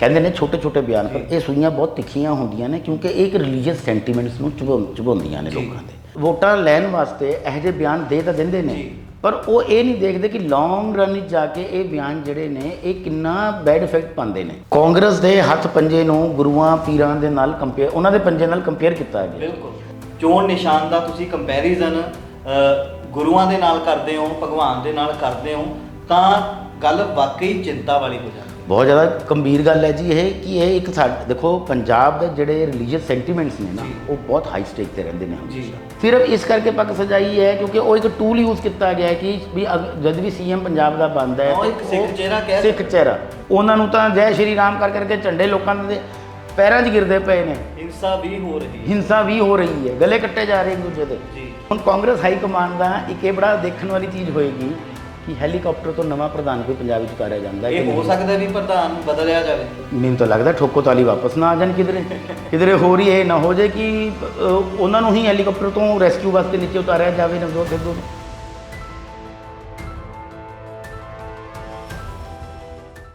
ਕਹਿੰਦੇ ਨੇ ਛੋਟੇ ਛੋਟੇ ਬਿਆਨ ਪਰ ਇਹ ਸੂਈਆਂ ਬਹੁਤ ਤਿੱਖੀਆਂ ਹੁੰਦੀਆਂ ਨੇ ਕਿਉਂਕਿ ਇਹ ਇੱਕ ਰਿਲੀਜੀਅਸ ਸੈਂਟੀਮੈਂਟਸ ਨੂੰ ਚੁਭਾਉਂਦੀਆਂ ਨੇ ਲੋਕਾਂ ਦੇ। ਵੋਟਾਂ ਲੈਣ ਵਾਸਤੇ ਇਹੋ ਜਿਹੇ ਬਿਆਨ ਦੇ ਤਾਂ ਦਿੰਦੇ ਨੇ ਪਰ ਉਹ ਇਹ ਨਹੀਂ ਦੇਖਦੇ ਕਿ ਲੌਂਗ ਰਨ ਵਿੱਚ ਜਾ ਕੇ ਇਹ ਬਿਆਨ ਜਿਹੜੇ ਨੇ ਇਹ ਕਿੰਨਾ ਬੈਡ ਇਫੈਕਟ ਪਾਉਂਦੇ ਨੇ। ਕਾਂਗਰਸ ਦੇ ਹੱਥ ਪੰਜੇ ਨੂੰ ਗੁਰੂਆਂ ਪੀਰਾਂ ਦੇ ਨਾਲ ਕੰਪੇਅਰ ਉਹਨਾਂ ਦੇ ਪੰਜੇ ਨਾਲ ਕੰਪੇਅਰ ਕੀਤਾ ਗਿਆ ਬਿਲਕੁਲ। ਚੋਣ ਨਿਸ਼ਾਨ ਦਾ ਤੁਸੀਂ ਕੰਪੈਰੀਜ਼ਨ ਗੁਰੂਆਂ ਦੇ ਨਾਲ ਕਰਦੇ ਹੋ ਭਗਵਾਨ ਦੇ ਨਾਲ ਕਰਦੇ ਹੋ ਤਾਂ ਗੱਲ ਵਾਕਈ ਚਿੰਤਾ ਵਾਲੀ ਹੋ ਜਾਂਦੀ ਹੈ ਬਹੁਤ ਜ਼ਿਆਦਾ ਗੰਭੀਰ ਗੱਲ ਹੈ ਜੀ ਇਹ ਕਿ ਇਹ ਇੱਕ ਸਾਡ ਦੇਖੋ ਪੰਜਾਬ ਦੇ ਜਿਹੜੇ ਰਿਲੀਜੀਅਸ ਸੈਂਟੀਮੈਂਟਸ ਨੇ ਨਾ। ਉਹ ਬਹੁਤ ਹਾਈ ਸਟੇਕ ਤੇ ਰਹਿੰਦੇ ਨੇ। ਹਮੇਸ਼ਾ ਸਿਰਫ ਇਸ ਕਰਕੇ ਪੱਕ ਸਜਾਈ ਹੈ ਕਿਉਂਕਿ ਉਹ ਇੱਕ ਟੂਲ ਯੂਜ਼ ਕੀਤਾ ਗਿਆ ਹੈ ਕਿ ਵੀ ਜਦ ਵੀ ਸੀਐਮ ਪੰਜਾਬ ਦਾ ਬਣਦਾ ਹੈ ਉਹ ਇੱਕ ਸਿੱਖ ਚਿਹਰਾ ਕਹਿ ਸਿੱਖ ਚਿਹਰਾ। ਉਹਨਾਂ ਨੂੰ ਤਾਂ ਜੈ ਸ਼੍ਰੀ ਰਾਮ ਕਰ ਕਰਕੇ ਝੰਡੇ ਲੋਕਾਂ ਦੇ ਪੈਰਾਂ 'ਚ ਗਿਰਦੇ ਪਏ ਨੇ। ਹਿੰਸਾ ਵੀ ਹੋ ਰਹੀ ਹੈ। ਹਿੰਸਾ ਵੀ ਹੋ ਰਹੀ ਹੈ। ਗਲੇ ਕੱਟੇ ਜਾ ਰਹੇ ਇੱਕ ਦੂਜੇ ਦੇ। ਜੀ। ਹੁਣ ਕਾਂਗਰਸ ਹਾਈ ਕਮਾਂਡ ਦਾ ਇੱਕ ਇਹ ਬੜਾ ਦੇਖਣ ਵਾਲੀ ਚੀਜ਼ ਹੋਏਗੀ ਕਿ ਹੈਲੀਕਾਪਟਰ ਤੋਂ ਨਵਾਂ ਪ੍ਰਧਾਨ ਕੋਈ ਪੰਜਾਬ ਵਿੱਚ ਉਤਾਰਿਆ ਜਾਂਦਾ ਹੈ ਕਿ ਇਹ ਹੋ ਨਹੀਂ। ਸਕਦਾ ਵੀ ਪ੍ਰਧਾਨ ਬਦਲਿਆ ਜਾਵੇ। ਮੈਨੂੰ ਤਾਂ ਲੱਗਦਾ ਠੋਕੋ ਤਾਲੀ ਵਾਪਸ ਨਾ ਆ ਜਾਣ ਕਿਧਰੇ। ਕਿਧਰੇ ਹੋਰ ਹੀ ਇਹ ਨਾ ਹੋ ਜਾਏ ਕਿ ਅ, ਉਹਨਾਂ ਨੂੰ ਹੀ ਹੈਲੀਕਾਪਟਰ ਤੋਂ ਰੈਸਕਿਊ ਵਾਸਤੇ ਨੀਚੇ ਉਤਾਰਿਆ ਜਾਵੇ ਨਵਜੋਤ ਸਿੱਧੂ ਨੂੰ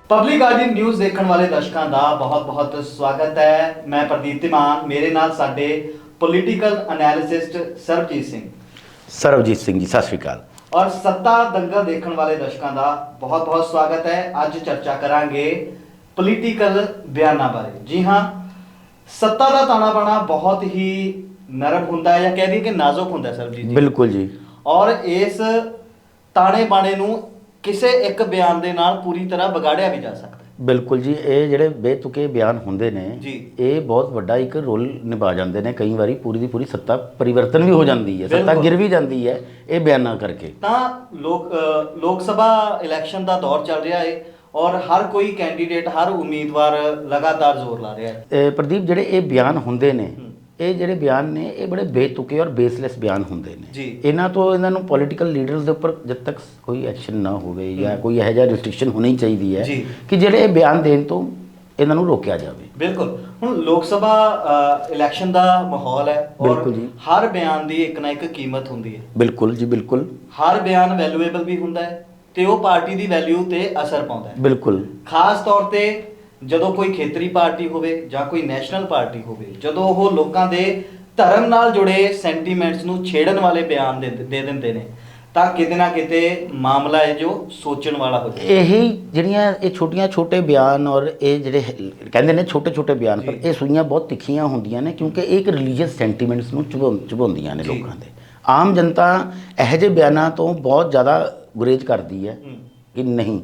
ਪਬਲਿਕ ਆਡੀ ਨਿਊਜ਼ ਦੇਖਣ ਵਾਲੇ ਦਰਸ਼ਕਾਂ ਦਾ ਬਹੁਤ-ਬਹੁਤ ਸਵਾਗਤ ਹੈ। ਮੈਂ ਪ੍ਰਦੀਪ ਧੀਮਾਨ ਮੇਰੇ ਨਾਲ ਸਾਡੇ ਪੋਲੀਟੀਕਲ ਐਨਾਲਿਸਿਸਟ ਸਰਬਜੀਤ ਸਿੰਘ। ਸਰਵਜੀਤ ਸਿੰਘ ਜੀ ਸਤਿ ਸ਼੍ਰੀ ਅਕਾਲ। ਔਰ ਸੱਤਾ ਦੰਗਲ ਦੇਖਣ ਵਾਲੇ ਦਰਸ਼ਕਾਂ ਦਾ ਬਹੁਤ-ਬਹੁਤ ਸਵਾਗਤ ਹੈ। ਅੱਜ ਚਰਚਾ ਕਰਾਂਗੇ ਪੋਲੀਟੀਕਲ ਬਿਆਨਾਂ ਬਾਰੇ। ਜੀ ਹਾਂ ਸੱਤਾ ਦਾ ਤਾਣਾ ਬਾਣਾ ਬਹੁਤ ਹੀ ਨਰਮ ਹੁੰਦਾ ਹੈ ਜਾਂ ਕਹਿ ਦਈਏ ਕਿ ਨਾਜ਼ੁਕ ਹੁੰਦਾ ਸਰਬਜੀਤ ਜੀ। ਬਿਲਕੁਲ ਜੀ। ਔਰ ਇਸ ਤਾਣੇ ਬਾਣੇ ਨੂੰ ਕਿਸੇ ਇੱਕ ਬਿਆਨ ਦੇ ਨਾਲ ਪੂਰੀ ਤਰ੍ਹਾਂ ਵਿਗਾੜਿਆ ਵੀ ਜਾ ਸਕਦਾ ਬਿਲਕੁਲ ਜੀ ਇਹ ਜਿਹੜੇ ਬੇਤੁਕੇ ਬਿਆਨ ਹੁੰਦੇ ਨੇ ਜੀ। ਇਹ ਬਹੁਤ ਵੱਡਾ ਇੱਕ ਰੋਲ ਨਿਭਾ ਜਾਂਦੇ ਨੇ ਕਈ ਵਾਰੀ ਪੂਰੀ ਦੀ ਪੂਰੀ ਸੱਤਾ ਪਰਿਵਰਤਨ ਵੀ ਹੋ ਜਾਂਦੀ ਹੈ ਸੱਤਾ। ਗਿਰ ਵੀ ਜਾਂਦੀ ਹੈ ਇਹ ਬਿਆਨਾਂ ਕਰਕੇ ਤਾਂ ਲੋਕ ਲੋਕ ਸਭਾ ਇਲੈਕਸ਼ਨ ਦਾ ਦੌਰ ਚੱਲ ਰਿਹਾ ਹੈ ਔਰ ਹਰ ਕੋਈ ਕੈਂਡੀਡੇਟ ਹਰ ਉਮੀਦਵਾਰ ਲਗਾਤਾਰ ਜ਼ੋਰ ਲਾ ਰਿਹਾ ਹੈ ਪ੍ਰਦੀਪ ਜਿਹੜੇ ਇਹ ਬਿਆਨ ਹੁੰਦੇ ਨੇ। ਇਹ ਜਿਹੜੇ ਬਿਆਨ ਨੇ ਇਹ ਬੜੇ ਬੇਤੁਕੇ ਔਰ ਬੇਸਲੈਸ ਬਿਆਨ ਹੁੰਦੇ ਨੇ। ਇਹਨਾਂ ਤੋਂ ਇਹਨਾਂ ਨੂੰ ਪੋਲੀਟੀਕਲ ਲੀਡਰਸ ਦੇ ਉੱਪਰ ਜਦ ਤੱਕ ਕੋਈ ਐਕਸ਼ਨ ਨਾ ਹੋਵੇ ਜਾਂ ਕੋਈ ਇਹੋ ਜਿਹਾ ਰਿਸਟ੍ਰਿਕਸ਼ਨ ਹੋਣੀ ਚਾਹੀਦੀ ਹੈ। ਕਿ ਜਿਹੜੇ ਇਹ ਬਿਆਨ ਦੇਣ ਤੋਂ ਇਹਨਾਂ ਨੂੰ ਰੋਕਿਆ ਜਾਵੇ। ਬਿਲਕੁਲ। ਹੁਣ ਲੋਕ ਸਭਾ ਇਲੈਕਸ਼ਨ ਦਾ ਮਾਹੌਲ ਹੈ ਔਰ। ਹਰ ਬਿਆਨ ਦੀ ਇੱਕ ਨਾ ਇੱਕ ਕੀਮਤ ਹੁੰਦੀ ਹੈ। ਬਿਲਕੁਲ ਜੀ ਬਿਲਕੁਲ। ਹਰ ਬਿਆਨ ਵੈਲਿਊਏਬਲ ਵੀ ਹੁੰਦਾ ਹੈ ਤੇ ਉਹ ਪਾਰਟੀ ਦੀ ਵੈਲਿਊ ਤੇ ਅਸਰ ਪਾਉਂਦਾ ਹੈ। ਬਿਲਕੁਲ। ਖਾਸ ਤੌਰ ਤੇ ਜਦੋਂ ਕੋਈ ਖੇਤਰੀ ਪਾਰਟੀ ਹੋਵੇ ਜਾਂ ਕੋਈ ਨੈਸ਼ਨਲ ਪਾਰਟੀ ਹੋਵੇ ਜਦੋਂ ਉਹ ਲੋਕਾਂ ਦੇ ਧਰਮ ਨਾਲ ਜੁੜੇ ਸੈਂਟੀਮੈਂਟਸ ਨੂੰ ਛੇੜਨ ਵਾਲੇ ਬਿਆਨ ਦੇ ਦੇ ਦਿੰਦੇ ਨੇ ਤਾਂ ਕਿਤੇ ਨਾ ਕਿਤੇ ਮਾਮਲਾ ਹੈ ਜੋ ਸੋਚਣ ਵਾਲਾ ਹੋ ਜਾਂਦਾ ਇਹੀ ਜਿਹੜੀਆਂ ਇਹ ਛੋਟੀਆਂ ਛੋਟੇ ਬਿਆਨ ਔਰ ਇਹ ਜਿਹੜੇ ਕਹਿੰਦੇ ਨੇ ਛੋਟੇ ਛੋਟੇ ਬਿਆਨ ਪਰ। ਇਹ ਸੂਈਆਂ ਬਹੁਤ ਤਿੱਖੀਆਂ ਹੁੰਦੀਆਂ ਨੇ ਕਿਉਂਕਿ ਇਹ ਇੱਕ ਰਿਲੀਜੀਅਸ ਸੈਂਟੀਮੈਂਟਸ ਨੂੰ ਚੁਭਾਉ- ਚੁਭਾਉਂਦੀਆਂ ਨੇ। ਲੋਕਾਂ ਦੇ ਆਮ ਜਨਤਾ ਇਹੋ ਜਿਹੇ ਬਿਆਨਾਂ ਤੋਂ ਬਹੁਤ ਜ਼ਿਆਦਾ ਗੁਰੇਜ਼ ਕਰਦੀ ਹੂੰ। ਕਿ ਨਹੀਂ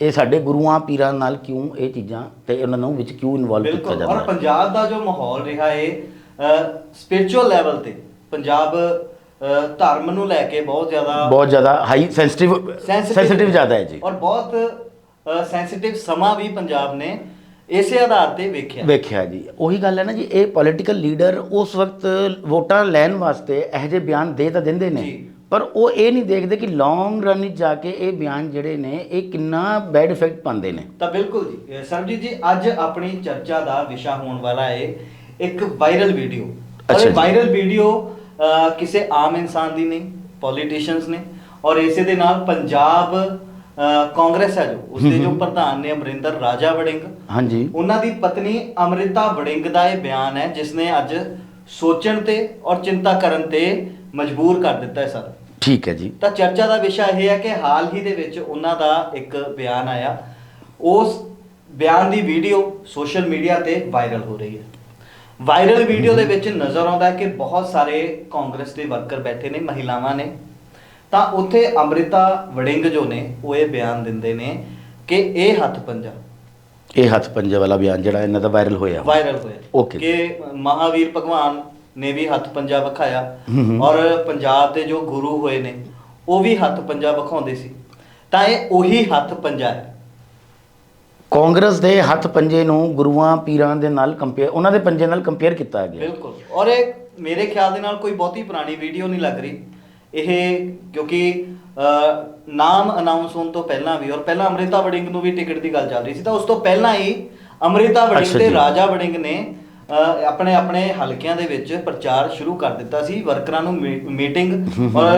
ਇਹ ਸਾਡੇ ਗੁਰੂਆਂ ਪੀਰਾਂ ਨਾਲ ਕਿਉਂ ਇਹ ਚੀਜ਼ਾਂ ਤੇ ਉਹਨਾਂ ਨੂੰ ਵਿੱਚ ਕਿਉਂ ਇਨਵੋਲਵ ਕੀਤਾ ਬਿਲਕੁਲ। ਜਾਂਦਾ? ਔਰ ਹੈ ਪੰਜਾਬ ਦਾ ਜੋ ਮਾਹੌਲ ਰਿਹਾ ਹੈ ਸਪਿਰਚੁਅਲ ਲੈਵਲ ਤੇ ਪੰਜਾਬ ਅ, ਧਰਮ ਨੂੰ ਲੈ ਕੇ ਬਹੁਤ ਜ਼ਿਆਦਾ ਬਹੁਤ ਜ਼ਿਆਦਾ ਹਾਈ ਸੈਂਸਿਟਿਵ ਸੈਂਸਿਟਿਵ ਜ਼ਿਆਦਾ ਹੈ ਜੀ। ਔਰ ਬਹੁਤ ਸੈਂਸਿਟਿਵ ਸਮਾਂ ਵੀ ਪੰਜਾਬ ਨੇ ਇਸੇ ਆਧਾਰ ਤੇ ਵੇਖਿਆ। ਵੇਖਿਆ ਜੀ। ਉਹੀ ਗੱਲ ਹੈ ਨਾ ਜੀ ਇਹ ਪੋਲੀਟੀਕਲ ਲੀਡਰ ਉਸ ਵਕਤ ਵੋਟਾਂ ਲੈਣ ਵਾਸਤੇ ਇਹੋ ਜਿਹੇ ਬਿਆਨ ਦੇ ਤਾਂ ਦਿੰਦੇ ਨੇ। ਜੀ। ਪਰ ਉਹ ਇਹ ਨਹੀਂ ਦੇਖਦੇ ਕਿ ਲੌਂਗ ਰਨ ਵਿੱਚ ਜਾ ਕੇ ਇਹ ਬਿਆਨ ਜਿਹੜੇ ਨੇ ਇਹ ਕਿੰਨਾ ਬੈਡ ਇਫੈਕਟ ਪਾਉਂਦੇ ਨੇ। ਤਾਂ ਬਿਲਕੁਲ ਜੀ। ਸਰਬਜੀਤ ਜੀ ਅੱਜ ਆਪਣੀ ਚਰਚਾ ਦਾ ਵਿਸ਼ਾ ਹੋਣ ਵਾਲਾ ਹੈ ਇੱਕ ਵਾਇਰਲ ਵੀਡੀਓ ਅੱਛਾ। ਵਾਇਰਲ ਵੀਡੀਓ ਕਿਸੇ ਆਮ ਇਨਸਾਨ ਦੀ ਨਹੀਂ ਪੋਲੀਟੀਸ਼ੀਅਨਸ ਨੇ। ਔਰ ਇਸੇ ਦੇ ਨਾਲ ਪੰਜਾਬ ਕਾਂਗਰਸ ਹੈ ਜੋ ਉਸਦੇ ਜੋ। ਪ੍ਰਧਾਨ ਨੇ ਅਮਰਿੰਦਰ ਰਾਜਾ ਵੜਿੰਗ। ਹਾਂਜੀ। ਉਹਨਾਂ ਦੀ ਪਤਨੀ ਅਮ੍ਰਿਤਾ ਵੜਿੰਗ ਦਾ ਇਹ ਬਿਆਨ ਹੈ ਜਿਸ ਨੇ ਅੱਜ ਸੋਚਣ ਤੇ ਔਰ ਚਿੰਤਾ ਕਰਨ ਤੇ ਮਜਬੂਰ ਕਰ ਦਿੱਤਾ ਹੈ ਸਰ। ਠੀਕ ਹੈ ਜੀ। ਤਾਂ ਚਰਚਾ ਦਾ ਵਿਸ਼ਾ ਇਹ ਹੈ ਕਿ ਹਾਲ ਹੀ ਦੇ ਵਿੱਚ ਉਹਨਾਂ ਦਾ ਇੱਕ ਬਿਆਨ ਆਇਆ। ਉਸ ਬਿਆਨ ਦੀ ਵੀਡੀਓ ਸੋਸ਼ਲ ਮੀਡੀਆ ਤੇ ਵਾਇਰਲ ਹੋ ਰਹੀ ਹੈ। ਵਾਇਰਲ ਵੀਡੀਓ ਦੇ ਵਿੱਚ ਨਜ਼ਰ ਆਉਂਦਾ ਹੈ ਕਿ ਬਹੁਤ ਸਾਰੇ ਕਾਂਗਰਸ ਦੇ ਵਰਕਰ ਬੈਠੇ ਨੇ ਮਹਿਲਾਵਾਂ ਨੇ। ਤਾਂ ਉੱਥੇ ਅੰਮ੍ਰਿਤਾ ਵੜਿੰਗ ਜੋ ਨੇ ਉਹ ਇਹ ਬਿਆਨ ਦਿੰਦੇ ਨੇ ਕਿ ਇਹ ਹੱਥ ਪੰਜਾ। ਇਹ ਹੱਥ ਪੰਜੇ ਵਾਲਾ ਬਿਆਨ ਜਿਹੜਾ ਇਹਨਾਂ ਦਾ ਵਾਇਰਲ ਹੋਇਆ ਵਾਇਰਲ ਹੋਇਆ। Okay. ਕਿ ਮਹਾਵੀਰ ਭਗਵਾਨ ਨੇ ਵੀ ਹੱਥ ਪੰਜਾ ਵਿਖਾਇਆ। ਔਰ ਪੰਜਾਬ ਦੇ ਜੋ ਗੁਰੂ ਹੋਏ ਨੇ ਉਹ ਵੀ ਹੱਥ ਪੰਜਾ ਵਿਖਾਉਂਦੇ ਸੀ। ਤਾਂ ਇਹ ਉਹੀ ਹੱਥ ਪੰਜਾ ਹੈ। ਕਾਂਗਰਸ ਦੇ ਹੱਥ ਪੰਜੇ ਨੂੰ ਗੁਰੂਆਂ ਪੀਰਾਂ ਦੇ ਨਾਲ ਕੰਪੇਅਰ ਉਹਨਾਂ ਦੇ ਪੰਜੇ ਨਾਲ ਕੰਪੇਅਰ ਕੀਤਾ ਗਿਆ। ਬਿਲਕੁਲ। ਔਰ ਇਹ ਮੇਰੇ ਖਿਆਲ ਦੇ ਨਾਲ ਕੋਈ ਬਹੁਤੀ ਪੁਰਾਣੀ ਵੀਡੀਓ ਨਹੀਂ ਲੱਗ ਰਹੀ। ਇਹ ਕਿਉਂਕਿ ਨਾਮ ਅਨਾਉਂਸ ਹੋਣ ਤੋਂ ਪਹਿਲਾਂ ਵੀ ਔਰ ਪਹਿਲਾਂ ਅਮ੍ਰਿਤਾ ਵੜਿੰਗ ਨੂੰ ਵੀ ਟਿਕਟ ਦੀ ਗੱਲ ਚੱਲ ਰਹੀ ਸੀ ਤਾਂ ਉਸ ਤੋਂ ਪਹਿਲਾਂ ਹੀ ਅਮ੍ਰਿਤਾ ਵੜਿੰਗ ਤੇ। ਰਾਜਾ ਵੜਿੰਗ ਨੇ ਆਪਣੇ ਆਪਣੇ ਹਲਕਿਆਂ ਦੇ ਵਿੱਚ ਪ੍ਰਚਾਰ ਸ਼ੁਰੂ ਕਰ ਦਿੱਤਾ ਸੀ ਵਰਕਰਾਂ ਨੂੰ ਮੀਟਿੰਗ ਔਰ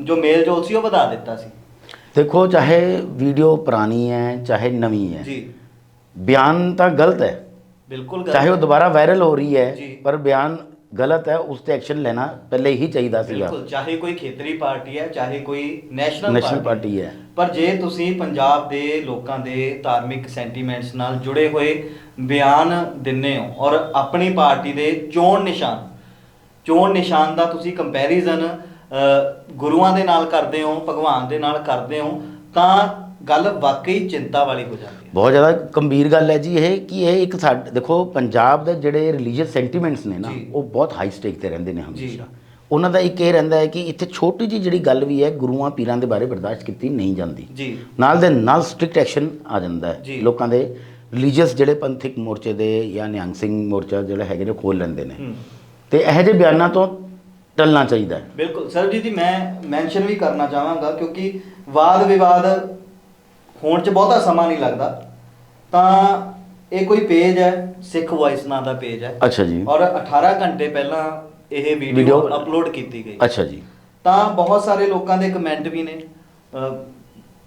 ਜੋ ਮੇਲ ਜੋਲ ਸੀ ਉਹ ਵਧਾ ਦਿੱਤਾ ਸੀ। ਦੇਖੋ ਚਾਹੇ ਵੀਡੀਓ ਪੁਰਾਣੀ ਹੈ ਚਾਹੇ ਨਵੀਂ ਹੈ ਜੀ। ਬਿਆਨ ਤਾਂ ਗਲਤ ਹੈ। ਬਿਲਕੁਲ ਗੱਲ ਚਾਹੇ ਉਹ ਦੁਬਾਰਾ ਵਾਇਰਲ ਹੋ ਰਹੀ ਹੈ ਜੀ। ਪਰ ਬਿਆਨ ਗਲਤ ਹੈ ਉਸ ਤੇ ਐਕਸ਼ਨ ਲੈਣਾ ਪਹਿਲੇ ਹੀ ਚਾਹੀਦਾ ਸੀਗਾ। ਬਿਲਕੁਲ ਚਾਹੇ ਕੋਈ ਖੇਤਰੀ ਪਾਰਟੀ ਹੈ ਚਾਹੇ ਕੋਈ ਨੈਸ਼ਨਲ ਨੈਸ਼ਨਲ ਪਾਰਟੀ ਹੈ। ਪਰ ਜੇ ਤੁਸੀਂ ਪੰਜਾਬ ਦੇ ਲੋਕਾਂ ਦੇ ਧਾਰਮਿਕ ਸੈਂਟੀਮੈਂਟਸ ਨਾਲ ਜੁੜੇ ਹੋਏ ਬਿਆਨ ਦਿੰਨੇ ਹੋ ਔਰ ਆਪਣੀ ਪਾਰਟੀ ਦੇ ਚੋਣ ਨਿਸ਼ਾਨ ਚੋਣ ਨਿਸ਼ਾਨ ਦਾ ਤੁਸੀਂ ਕੰਪੈਰੀਜ਼ਨ ਗੁਰੂਆਂ ਦੇ ਨਾਲ ਕਰਦੇ ਹੋ ਭਗਵਾਨ ਦੇ ਨਾਲ ਕਰਦੇ ਹੋ ਤਾਂ ਗੱਲ ਵਾਕਈ ਚਿੰਤਾ ਵਾਲੀ ਹੋ ਜਾਂਦੀ ਹੈ। ਬਹੁਤ ਜ਼ਿਆਦਾ ਗੰਭੀਰ ਗੱਲ ਹੈ ਜੀ ਇਹ ਕਿ ਇਹ ਇੱਕ ਸਾਡੇ ਦੇਖੋ ਪੰਜਾਬ ਦੇ ਜਿਹੜੇ ਰਿਲੀਜੀਅਸ ਸੈਂਟੀਮੈਂਟਸ ਨੇ ਨਾ। ਉਹ ਬਹੁਤ ਹਾਈ ਸਟੇਕ ਤੇ ਰਹਿੰਦੇ ਨੇ। ਹਮੇਸ਼ਾ। ਉਹਨਾਂ ਦਾ ਇੱਕ ਇਹ ਰਹਿੰਦਾ ਹੈ ਕਿ ਇੱਥੇ ਛੋਟੀ ਜੀ ਜਿਹੜੀ ਗੱਲ ਵੀ ਹੈ ਗੁਰੂਆਂ ਪੀਰਾਂ ਦੇ ਬਾਰੇ ਬਰਦਾਸ਼ਤ ਕੀਤੀ ਨਹੀਂ ਜਾਂਦੀ। ਜੀ। ਨਾਲ ਦੇ ਨਾਲ ਸਟ੍ਰਿਕਟ ਐਕਸ਼ਨ ਆ ਜਾਂਦਾ। ਹੈ। ਲੋਕਾਂ ਦੇ ਰਿਲੀਜੀਅਸ ਜਿਹੜੇ ਪੰਥਿਕ ਮੋਰਚੇ ਦੇ ਜਾਂ ਨਿਹੰਗ ਸਿੰਘ ਮੋਰਚਾ ਜਿਹੜੇ ਹੈਗੇ ਨੇ ਖੋਲ ਲੈਂਦੇ ਨੇ। ਤੇ ਇਹੋ ਜਿਹੇ ਬਿਆਨਾਂ ਤੋਂ ਟਲਣਾ ਚਾਹੀਦਾ ਹੈ। ਬਿਲਕੁਲ। ਸਰਬਜੀਤ ਜੀ ਮੈਂ ਮੈਂਸ਼ਨ ਵੀ ਕਰਨਾ ਚਾਹਾਂਗਾ ਕਿਉਂਕਿ ਵਾਦ ਵਿਵਾਦ ਹੋਣ 'ਚ ਬਹੁਤਾ ਸਮਾਂ ਨਹੀਂ ਲੱਗਦਾ। ਤਾਂ ਇਹ ਕੋਈ ਪੇਜ ਹੈ ਸਿੱਖ ਵੌਇਸ ਨਾਂ ਦਾ ਪੇਜ ਹੈ। ਅੱਛਾ ਜੀ। ਔਰ 18 ਘੰਟੇ ਪਹਿਲਾਂ ਇਹ ਵੀਡੀਓ Video- ਅਪਲੋਡ ਕੀਤੀ ਗਈ। ਅੱਛਾ ਜੀ। ਤਾਂ ਬਹੁਤ ਸਾਰੇ ਲੋਕਾਂ ਦੇ ਕਮੈਂਟ ਵੀ ਨੇ। ਅਹ,